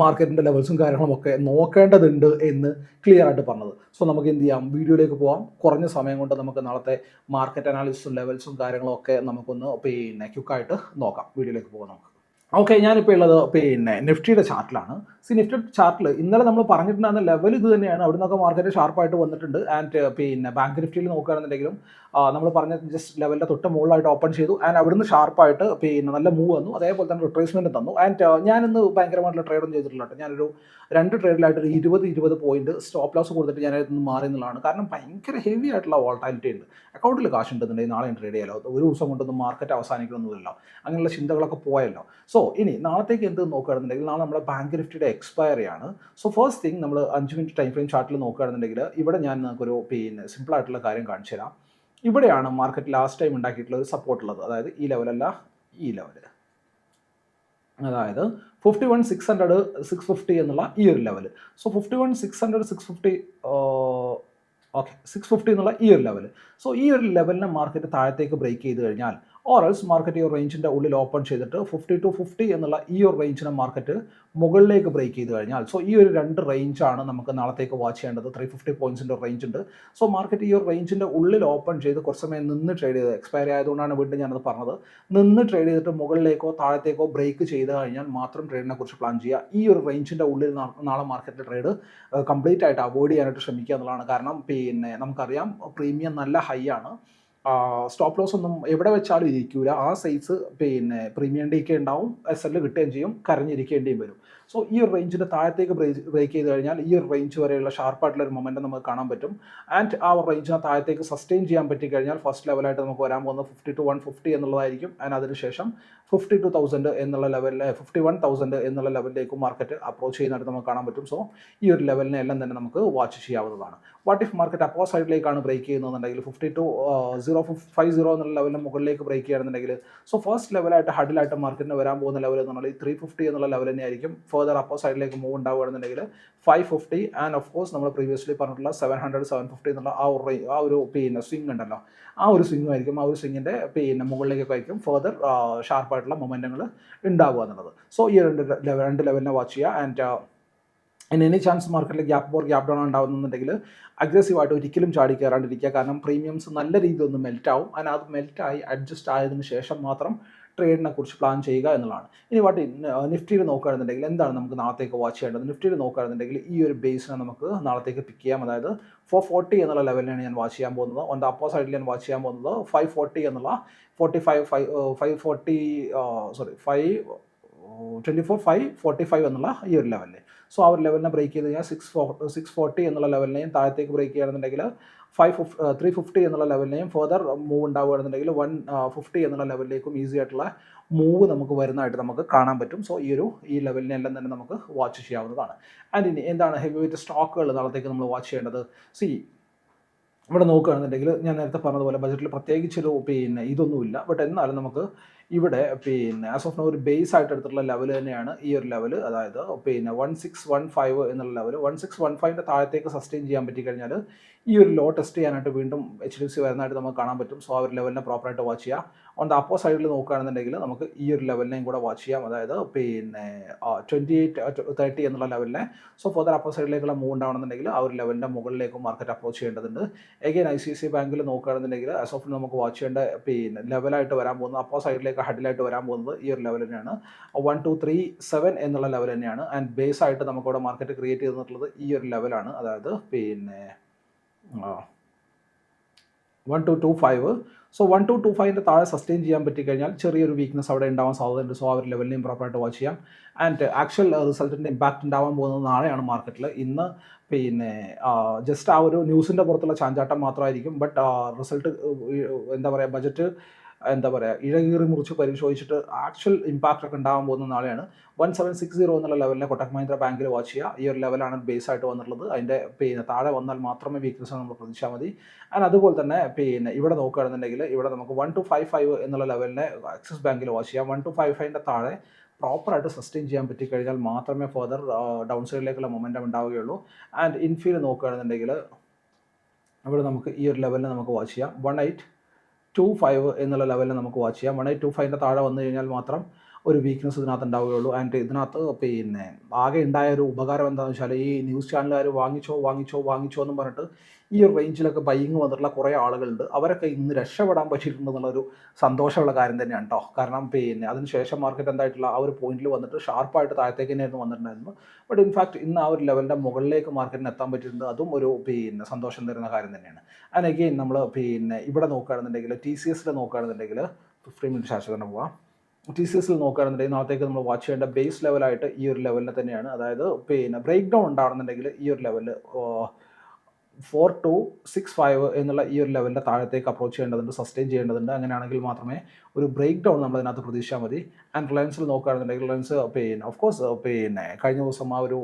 മാർക്കറ്റിന്റെ ലെവൽസും കാര്യങ്ങളും ഒക്കെ നോക്കേണ്ടതുണ്ട് എന്ന് ക്ലിയർ ആയിട്ട് പറഞ്ഞത്. സോ നമുക്ക് എന്ത് ചെയ്യാം? വീഡിയോയിലേക്ക് പോകാം കുറഞ്ഞ സമയം കൊണ്ട് നമുക്ക് നാളത്തെ മാർക്കറ്റ് അനാലിസിസും ലെവൽസും കാര്യങ്ങളൊക്കെ നമുക്കൊന്ന് പിന്നെ ക്യുക്കായിട്ട് നോക്കാം. വീഡിയോയിലേക്ക് പോകാം നമുക്ക്. ഓക്കെ ഞാനിപ്പോൾ ഉള്ളത് പിന്നെ നിഫ്റ്റിയുടെ ചാർട്ടിലാണ്. സി നിഫ്റ്റി ചാർട്ടിൽ ഇന്നലെ നമ്മൾ പറഞ്ഞിട്ടുണ്ടായിരുന്ന ലെവൽ ഇത് തന്നെയാണ്. അവിടെ നിന്നൊക്കെ മാർക്കറ്റ് ഷാർപ്പായിട്ട് വന്നിട്ടുണ്ട്. ആൻഡ് പിന്നെ ബാങ്ക് നിഫ്റ്റിയിൽ നോക്കുകയാണെന്നുണ്ടെങ്കിലും നമ്മൾ പറഞ്ഞ ജസ്റ്റ് ലെവലിന്റെ തൊട്ട് മുകളിലായിട്ട് ഓപ്പൺ ചെയ്തു. ആൻഡ് അവിടുന്ന് ഷാർപ്പായിട്ട് പിന്നെ നല്ല മൂവ് വന്നു. അതേപോലെ തന്നെ റിട്രേസ്മെന്റ് തന്നു. ആൻഡ് ഞാനിന്ന് ഭയങ്കരമായിട്ടുള്ള ട്രേഡൊന്നും ചെയ്തിട്ടില്ല കേട്ടോ. ഞാനൊരു രണ്ട് ട്രേഡിലായിട്ട് ഒരു ഇരുപത് ഇരുപത് പോയിന്റ് സ്റ്റോപ്പ് ലോസ് കൊടുത്തിട്ട് ഞാൻ ഇതിന് മാറി എന്നുള്ളതാണ് കാരണം ഭയങ്കര ഹെവി ആയിട്ടുള്ള വോൾട്ടാലിറ്റി ഉണ്ട്. അക്കൗണ്ടിൽ കാശ് ഉണ്ടെന്നുണ്ടെങ്കിൽ നാളെ ട്രേഡ് ചെയ്യാലോ? ഒരു ദിവസം കൊണ്ടൊന്നും മാർക്കറ്റ് അവസാനിക്കണമെന്നില്ലല്ലോ അങ്ങനെയുള്ള ചിന്തകളൊക്കെ പോയല്ലോ. സോ ഇനി നാളത്തേക്ക് എന്ത് നോക്കുകയാണെന്നുണ്ടെങ്കിൽ നാളെ നമ്മുടെ ബാങ്ക് നിഫ്റ്റിയുടെ എക്സ്പയറി ആണ്. സോ ഫസ്റ്റ് തിങ് നമ്മൾ അഞ്ച് മിനിറ്റ് ടൈം ഫ്രെയിം ചാർട്ടിൽ നോക്കുകയാണെന്നുണ്ടെങ്കിൽ ഇവിടെ ഞാൻ നിങ്ങൾക്കൊരു പിന്നെ സിമ്പിൾ ആയിട്ടുള്ള കാര്യം കാണിച്ചു തരാം. ഇവിടെയാണ് മാർക്കറ്റ് ലാസ്റ്റ് ടൈം ഉണ്ടാക്കിയിട്ടുള്ള ഒരു സപ്പോർട്ട് ഉള്ളത്. അതായത് ഈ ലെവലല്ല ഈ ലെവൽ അതായത് fifty one six hundred six fifty എന്നുള്ള ഈ ഒരു level so fifty one six hundred six fifty okay six fifty എന്നുള്ള ഈ ഒരു ലെവൽ സോ ഈ ഒരു ലെവലിനെ മാർക്കറ്റ് താഴത്തേക്ക് ബ്രേക്ക് ചെയ്ത് കഴിഞ്ഞാൽ ഓറൽസ് മാർക്കറ്റ് ഈ ഒരു റേഞ്ചിന്റെ ഉള്ളിൽ ഓപ്പൺ ചെയ്തിട്ട് ഫിഫ്റ്റി ടു ഫിഫ്റ്റി എന്നുള്ള ഈ ഒരു റേഞ്ചിനെ മാർക്കറ്റ് മുകളിലേക്ക് ബ്രേക്ക് ചെയ്ത് കഴിഞ്ഞാൽ സോ ഈ ഒരു രണ്ട് റേഞ്ചാണ് നമുക്ക് നാളത്തേക്ക് വാച്ച് ചെയ്യേണ്ടത്. ത്രീ ഫിഫ്റ്റി പോയിൻസിന്റെ റേഞ്ച് ഉണ്ട്. സോ മാർക്കറ്റ് ഈ ഒരു റേഞ്ചിന്റെ ഉള്ളിൽ ഓപ്പൺ ചെയ്ത് കുറച്ച് സമയം നിന്ന് ട്രേഡ് ചെയ്ത് എക്സ്പയറി ആയതുകൊണ്ടാണ് വീണ്ടും ഞാനത് പറഞ്ഞത്. നിന്ന് ട്രേഡ് ചെയ്തിട്ട് മുകളിലേക്കോ താഴത്തേക്കോ ബ്രേക്ക് ചെയ്ത് കഴിഞ്ഞാൽ മാത്രം ട്രേഡിനെ കുറിച്ച് പ്ലാൻ ചെയ്യുക. ഈ ഒരു റേഞ്ചിന്റെ ഉള്ളിൽ നാളെ മാർക്കറ്റിൽ ട്രേഡ് കംപ്ലീറ്റ് ആയിട്ട് അവോയ്ഡ് ചെയ്യാനായിട്ട് ശ്രമിക്കുക എന്നുള്ളതാണ്. കാരണം പിന്നെ നമുക്കറിയാം പ്രീമിയം നല്ല ഹൈ ആണ്. സ്റ്റോപ്പ് ലോസ് ഒന്നും എവിടെ വെച്ചാലും ഇരിക്കൂല ആ സൈസ് പിന്നെ പ്രീമിയം ഡിക്ക് ഉണ്ടാവും എസ് എല്ലിൽ കിട്ടുകയും ചെയ്യും കരഞ്ഞിരിക്കേണ്ടിയും വരും. സോ ഈ ഒരു റേഞ്ചിന്റെ താഴത്തേക്ക് ബ്രേക്ക് ബ്രേക്ക് ചെയ്ത് കഴിഞ്ഞാൽ ഈ ഒരു റേഞ്ച് വരെയുള്ള ഷാർപ്പായിട്ടുള്ള ഒരു മൊമെന്റം നമുക്ക് കാണാൻ പറ്റും. ആൻഡ് ആ ഒരു റേഞ്ചിനെ താഴത്തേക്ക് സസ്റ്റെയിൻ ചെയ്യാൻ പറ്റി കഴിഞ്ഞാൽ ഫസ്റ്റ് ലെവലായിട്ട് നമുക്ക് വരാൻ പോകുന്നത് ഫിഫ്റ്റി ടു വൺ ഫിഫ്റ്റി എന്നുള്ളതായിരിക്കും. ആൻഡ് അതിനുശേഷം ഫിഫ്റ്റി ടു തൗസൻഡ് എന്നുള്ള ലെവലിൽ ഫിഫ്റ്റി വൺ തൗസൻഡ് എന്നുള്ള ലെവലിലേക്ക് മാർക്കറ്റ് അപ്രോച്ച് ചെയ്യുന്നതായിട്ട് നമുക്ക് കാണാൻ പറ്റും. സോ ഈ ഒരു ലെവലിനെ എല്ലാം തന്നെ നമുക്ക് വാച്ച് ചെയ്യാവുന്നതാണ്. വാട്ട് ഇഫ് മാർക്കറ്റ് അപ്പോ സൈഡിലേക്കാണ് break ചെയ്യുന്നതെന്നുണ്ടെങ്കിൽ fifty two zero five zero എന്നുള്ള ലെവലിന് മുകളിലേക്ക് ബ്രേക്ക് ചെയ്യുകയാണെന്നുണ്ടെങ്കിൽ സോ ഫസ്റ്റ് ലെവലായിട്ട് ഹഡിലായിട്ട് മാർക്കറ്റിന് വരാൻ പോകുന്ന ലെവൽ എന്ന് പറഞ്ഞാൽ ത്രീ ഫിഫ്റ്റി എന്നുള്ള ലെവൽ തന്നെയായിരിക്കും ഫർദർ അപ്പോ സൈഡിലേക്ക് move ഉണ്ടാവുകയാണെന്നുണ്ടെങ്കിൽ five fifty and of course നമ്മൾ പ്രീവിയസ്ലി പറഞ്ഞിട്ടുള്ള സെവൻ ഹൺഡ്രഡ് സെവൻ ഫിഫ്റ്റി എന്നുള്ള ആ ഒരു ആ ഒരു പിന്നെ സ്വിംഗ് ഉണ്ടല്ലോ. ആ ഒരു സ്വിംഗ് ആയിരിക്കും ആ ഒരു സ്വിങ്ങിന്റെ പിന്നെ മുകളിലേക്കൊക്കെ ആയിരിക്കും ഫർദർ ഷാർപ്പായിട്ടുള്ള മൊമെന്റങ്ങൾ ഉണ്ടാവുക എന്നുള്ളത്. സോ ഈ രണ്ട് ലെവൽ രണ്ട് ലെവലിനെ വാച്ച് ചെയ്യുക ആൻഡ് ഇൻ എനി ചാൻസ് മാർക്കറ്റിൽ ഗ്യാപ്പ് പോർ ഗ്യാപ്പ് ഡൗൺ ഉണ്ടാവുന്നുണ്ടെങ്കിൽ അഗ്രസീവായിട്ട് ഒരിക്കലും ചാടി കയറാണ്ടിരിക്കുക കാരണം പ്രീമിയംസ് നല്ല രീതിയിൽ ഒന്ന് മെൽറ്റ് ആവും. അതിന് അത് മെൽറ്റായി അഡ്ജസ്റ്റ് ആയതിനു ശേഷം മാത്രം ട്രേഡിനെ കുറിച്ച് പ്ലാൻ ചെയ്യുക എന്നുള്ളതാണ്. ഇനി വാട്ട് നിഫ്റ്റിയിൽ നോക്കുകയാണെന്നുണ്ടെങ്കിൽ എന്താണ് നമുക്ക് നാളത്തേക്ക് വാച്ച് ചെയ്യേണ്ടത്? നിഫ്റ്റിയിൽ നോക്കുകയാണെന്നുണ്ടെങ്കിൽ ഈ ഒരു ബേസിനെ നമുക്ക് നാളത്തേക്ക് പിക്ക് ചെയ്യാം. അതായത് ഫോർ ഫോർട്ടി എന്നുള്ള ലെവലിനാണ് ഞാൻ വാച്ച് ചെയ്യാൻ പോകുന്നത്. ഓൺ ദ അപ്പോ സൈഡിൽ ഞാൻ വാച്ച് ചെയ്യാൻ പോകുന്നത് ഫൈവ് ഫോർട്ടി എന്നുള്ള forty five five five forty sorry five twenty four five forty five എന്നുള്ള ഈ ഒരു ലെവലിൽ സോ ആ ഒരു ലെവലിനെ ബ്രേക്ക് ചെയ്ത് കഴിഞ്ഞാൽ സിക്സ് ഫോർ സിക്സ് ഫോർട്ടി എന്നുള്ള ലെവലിനെയും താഴത്തേക്ക് ബ്രേക്ക് ചെയ്യുകയാണെന്നുണ്ടെങ്കിൽ ഫൈവ് ഫിഫ് ത്രീ ഫിഫ്റ്റി എന്നുള്ള ലെവലിനെയും ഫർദർ മൂവ് ഉണ്ടാവുകയാണെന്നുണ്ടെങ്കിൽ വൺ ഫിഫ്റ്റി എന്നുള്ള ലെവലിലേക്കും ഈസി ആയിട്ടുള്ള മൂവ് നമുക്ക് വരുന്നതായിട്ട് നമുക്ക് കാണാൻ പറ്റും. സോ ഈ ഒരു ഈ ലെവലിനെല്ലാം തന്നെ നമുക്ക് വാച്ച് ചെയ്യാവുന്നതാണ്. ആൻഡ് ഇനി എന്താണ് ഹെവി വെയിറ്റ് സ്റ്റോക്കുകൾ നാളത്തേക്ക് നമ്മൾ വാച്ച് ചെയ്യേണ്ടത്? സി ഇവിടെ നോക്കുകയാണെന്നുണ്ടെങ്കിൽ ഞാൻ നേരത്തെ പറഞ്ഞതുപോലെ ബജറ്റിൽ പ്രത്യേകിച്ചൊരു പിന്നെ ഇതൊന്നുമില്ല. ബട്ട് എന്നാലും നമുക്ക് ഇവിടെ പിന്നെ ആസ് ഓഫ് നോ ഒരു ബേസ് ആയിട്ട് എടുത്തിട്ടുള്ള ലെവൽ തന്നെയാണ് ഈ ഒരു ലെവൽ അതായത് പിന്നെ വൺ സിക്സ് വൺ ഫൈവ് എന്നുള്ള ലെവൽ വൺ സിക്സ് വൺ ഫൈവിന്റെ താഴത്തേക്ക് സസ്റ്റെയിൻ ചെയ്യാൻ പറ്റിക്കഴിഞ്ഞാൽ ഈ ഒരു ലോ ടെസ്റ്റ് ചെയ്യാനായിട്ട് വീണ്ടും എച്ച് ഡി സി വരുന്നതായിട്ട് നമുക്ക് കാണാൻ പറ്റും. സോ ആ ഒരു ലെവലിനെ പ്രോപ്പറായിട്ട് വാച്ച് ചെയ്യാം. ഓൺ ദ അപ്പോ സൈഡിൽ നോക്കുകയാണെന്നുണ്ടെങ്കിൽ നമുക്ക് ഈ ഒരു ലെവലിനെയും കൂടെ വാച്ച് ചെയ്യാം. അതായത് പിന്നെ ട്വന്റി എയ്റ്റ് തേർട്ടി എന്നുള്ള ലെവലിനെ സോ ഫർദർ അപ്പോ സൈഡിലേക്കുള്ള മൂവ് ഉണ്ടാവണമെന്നുണ്ടെങ്കിൽ ആ ഒരു ലെവലിന്റെ മുകളിലേക്ക് മാർക്കറ്റ് അപ്രോച്ച് ചെയ്യേണ്ടതുണ്ട്. എഗെയിൻ ഐ സി സി ബാങ്കിൽ നോക്കുകയാണെന്നുണ്ടെങ്കിൽ ആസ് ഓഫ് നമുക്ക് വാച്ച് ചെയ്യേണ്ട പിന്നെ ലെവലായിട്ട് വരാൻ പോകുന്ന അപ്പോ സൈഡിലേക്ക് ഹഡിലായിട്ട് വരാൻ പോകുന്നത് ഈ ഒരു ലെവൽ തന്നെയാണ്. വൺ ടു ത്രീ സെവൻ എന്നുള്ള ലെവൽ തന്നെയാണ്. ആൻഡ് ബേസ് ആയിട്ട് നമുക്കവിടെ മാർക്കറ്റ് ക്രിയേറ്റ് ചെയ്തിട്ടുള്ളത് ഈ ഒരു ലെവലാണ് അതായത് പിന്നെ one two two five so one two two ഫൈവിന്റെ താഴെ സസ്റ്റെയിൻ ചെയ്യാൻ പറ്റിക്കഴിഞ്ഞാൽ ചെറിയൊരു വീക്ക്നെസ് അവിടെ ഉണ്ടാവാൻ സാധ്യതയുണ്ട്. സോ ആ ഒരു ലെവലിനെയും പ്രോപ്പറായിട്ട് വാച്ച് ചെയ്യാം. ആൻഡ് ആക്ച്വൽ റിസൾട്ടിന്റെ ഇമ്പാക്റ്റ് ഉണ്ടാവാൻ പോകുന്നത് നാളെയാണ് മാർക്കറ്റിൽ ഇന്ന് പിന്നെ ജസ്റ്റ് ആ ഒരു ന്യൂസിന്റെ പുറത്തുള്ള ചാഞ്ചാട്ടം മാത്രമായിരിക്കും. ബട്ട് റിസൾട്ട് എന്താ പറയുക ബജറ്റ് എന്താ പറയുക ഇഴകീറി മുറിച്ച് പരിശോധിച്ചിട്ട് ആക്ച്വൽ ഇമ്പാക്റ്റ് ഒക്കെ ഉണ്ടാകാൻ പോകുന്ന നാളെയാണ്. വൺ സെവൻ സിക്സ് സീറോ എന്നുള്ള ലെവലിനെ കൊട്ടക് മഹീന്ദ്ര ബാങ്കിൽ വാച്ച് ചെയ്യുക. ഈ ഒരു ലെവലാണ് ബേസ് ആയിട്ട് വന്നിട്ടുള്ളത്. അതിന്റെ പിന്നെ താഴെ വന്നാൽ മാത്രമേ വീക്ക്നസ് നമ്മൾ പ്രതീക്ഷിച്ചാൽ മതി. ആൻഡ് അതുപോലെ തന്നെ പിന്നെ ഇവിടെ നോക്കുകയാണെന്നുണ്ടെങ്കിൽ ഇവിടെ നമുക്ക് വൺ ടു ഫൈവ് ഫൈവ് എന്നുള്ള ലെവലിനെ ആക്സിസ് ബാങ്കിൽ വാച്ച് ചെയ്യാം. വൺ ടു ഫൈവ് ഫൈവിന്റെ താഴെ പ്രോപ്പറായിട്ട് സസ്റ്റെയിൻ ചെയ്യാൻ പറ്റിക്കഴിഞ്ഞാൽ മാത്രമേ ഫർദർ ഡൗൺ സൈഡിലേക്കുള്ള മൊമെന്റം ഉണ്ടാവുകയുള്ളൂ. ആൻഡ് ഇൻഫീൽ നോക്കുകയാണെന്നുണ്ടെങ്കിൽ ഇവിടെ നമുക്ക് ഈ ഒരു ലെവലിനെ നമുക്ക് വാച്ച് ചെയ്യാം. വൺ എയ്റ്റ് ടു ഫൈവ് എന്നുള്ള ലെവലിൽ നമുക്ക് വാച്ച് ചെയ്യാം. വൺ എയ്റ്റ് ടു ഫൈവിന്റെ താഴെ വന്നു കഴിഞ്ഞാൽ മാത്രം ഒരു വീക്ക്നെസ് ഇതിനകത്ത് ഉണ്ടാവുകയുള്ളൂ. ആൻഡ് ഇതിനകത്ത് പിന്നെ ആകെ ഉണ്ടായ ഒരു ഉപകാരം എന്താണെന്ന് വെച്ചാൽ ഈ ന്യൂസ് ചാനലുകാർ വാങ്ങിച്ചോ വാങ്ങിച്ചോ വാങ്ങിച്ചോ എന്ന് പറഞ്ഞിട്ട് ഈ ഒരു റേഞ്ചിലൊക്കെ ബൈങ് വന്നിട്ടുള്ള കുറേ ആളുകളുണ്ട്. അവരൊക്കെ ഇന്ന് രക്ഷപ്പെടാൻ പറ്റിയിട്ടുണ്ടെന്നുള്ളൊരു സന്തോഷമുള്ള കാര്യം തന്നെയാണ് കേട്ടോ കാരണം പിന്നെ അതിനുശേഷം മാർക്കറ്റ് എന്തായിട്ടുള്ള ആ ഒരു പോയിന്റിൽ വന്നിട്ട് ഷാർപ്പായിട്ട് താഴത്തേക്ക് തന്നെയായിരുന്നു വന്നിട്ടുണ്ടായിരുന്നു. ബട്ട് ഇൻഫാക്ട് ഇന്ന് ആ ഒരു ലെവലിന്റെ മുകളിലേക്ക് മാർക്കറ്റിന് എത്താൻ പറ്റിയിട്ടുണ്ട്. അതും ഒരു പിന്നെ സന്തോഷം തരുന്ന കാര്യം തന്നെയാണ്. അതിനൊക്കെ നമ്മൾ പിന്നെ ഇവിടെ നോക്കുകയാണെന്നുണ്ടെങ്കിൽ ടി സി എസിൽ നോക്കുകയാണെന്നുണ്ടെങ്കിൽ ഫിഫ്റ്റീൻ മിനിറ്റ് ശാശ്വതം പോവാം. ടി സി എസിൽ നോക്കുകയാണെന്നുണ്ടെങ്കിൽ നാളത്തേക്ക് നമ്മൾ വാച്ച് ചെയ്യേണ്ട ബേസ് ലെവലായിട്ട് ഈ ഒരു ലെവലിൽ തന്നെയാണ്. അതായത് പിന്നെ ബ്രേക്ക് ഡൗൺ ഉണ്ടാകണമെന്നുണ്ടെങ്കിൽ ഈ ഒരു ലെവലിൽ ഫോർ ടു സിക്സ് ഫൈവ് എന്നുള്ള ഈ ഒരു ലെവലിന്റെ താഴത്തേക്ക് അപ്രോച്ച് ചെയ്യേണ്ടതുണ്ട് സസ്റ്റെയിൻ ചെയ്യേണ്ടതുണ്ട്. അങ്ങനെയാണെങ്കിൽ മാത്രമേ ഒരു ബ്രേക്ക് ഡൗൺ നമ്മൾ അതിനകത്ത് പ്രതീക്ഷിച്ചാൽ മതി. ആൻഡ് റിലയൻസിൽ നോക്കുകയാണെന്നുണ്ടെങ്കിൽ റിലയൻസ് പിന്നെ ഓഫ് കോഴ്സ് പിന്നെ കഴിഞ്ഞ ദിവസം ആ ഒരു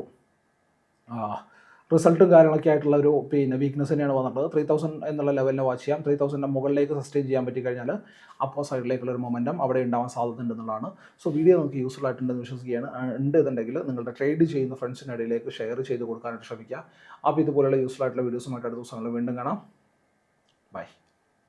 റിസൾട്ടും കാര്യങ്ങളൊക്കെ ആയിട്ടുള്ള ഒരു പിന്നെ വീക്ക്നെസ് തന്നെയാണ് വന്നിട്ടുള്ളത്. ത്രീ തൗസൻഡ് എന്നുള്ള ലെവലിനെ വാച്ച് ചെയ്യാം. ത്രീ തൗസൻഡിന്റെ മുകളിലേക്ക് സസ്റ്റെയിൻ ചെയ്യാൻ പറ്റി കഴിഞ്ഞാൽ അപ്പോൾ സൈഡിലേക്കുള്ള ഒരു മൊമെന്റം അവിടെ ഉണ്ടാവാൻ സാധ്യത ഉണ്ടെന്നുള്ളതാണ് സോ വീഡിയോ നമുക്ക് യൂസ്ഫുൾ ആയിട്ടുണ്ടെന്ന് വിശ്വസിക്കുകയാണ്. ഉണ്ട് എന്നുണ്ടെങ്കിൽ നിങ്ങളുടെ ട്രേഡ് ചെയ്യുന്ന ഫ്രണ്ട്സിനിടയിലേക്ക് ഷെയർ ചെയ്ത് കൊടുക്കാനായിട്ട് ശ്രമിക്കുക. അപ്പോൾ ഇതുപോലെയുള്ള യൂസ്ഫുൾ ആയിട്ടുള്ള വീഡിയോസുമായിട്ട് അടുത്ത ദിവസങ്ങളിൽ വീണ്ടും കാണാം. ബൈ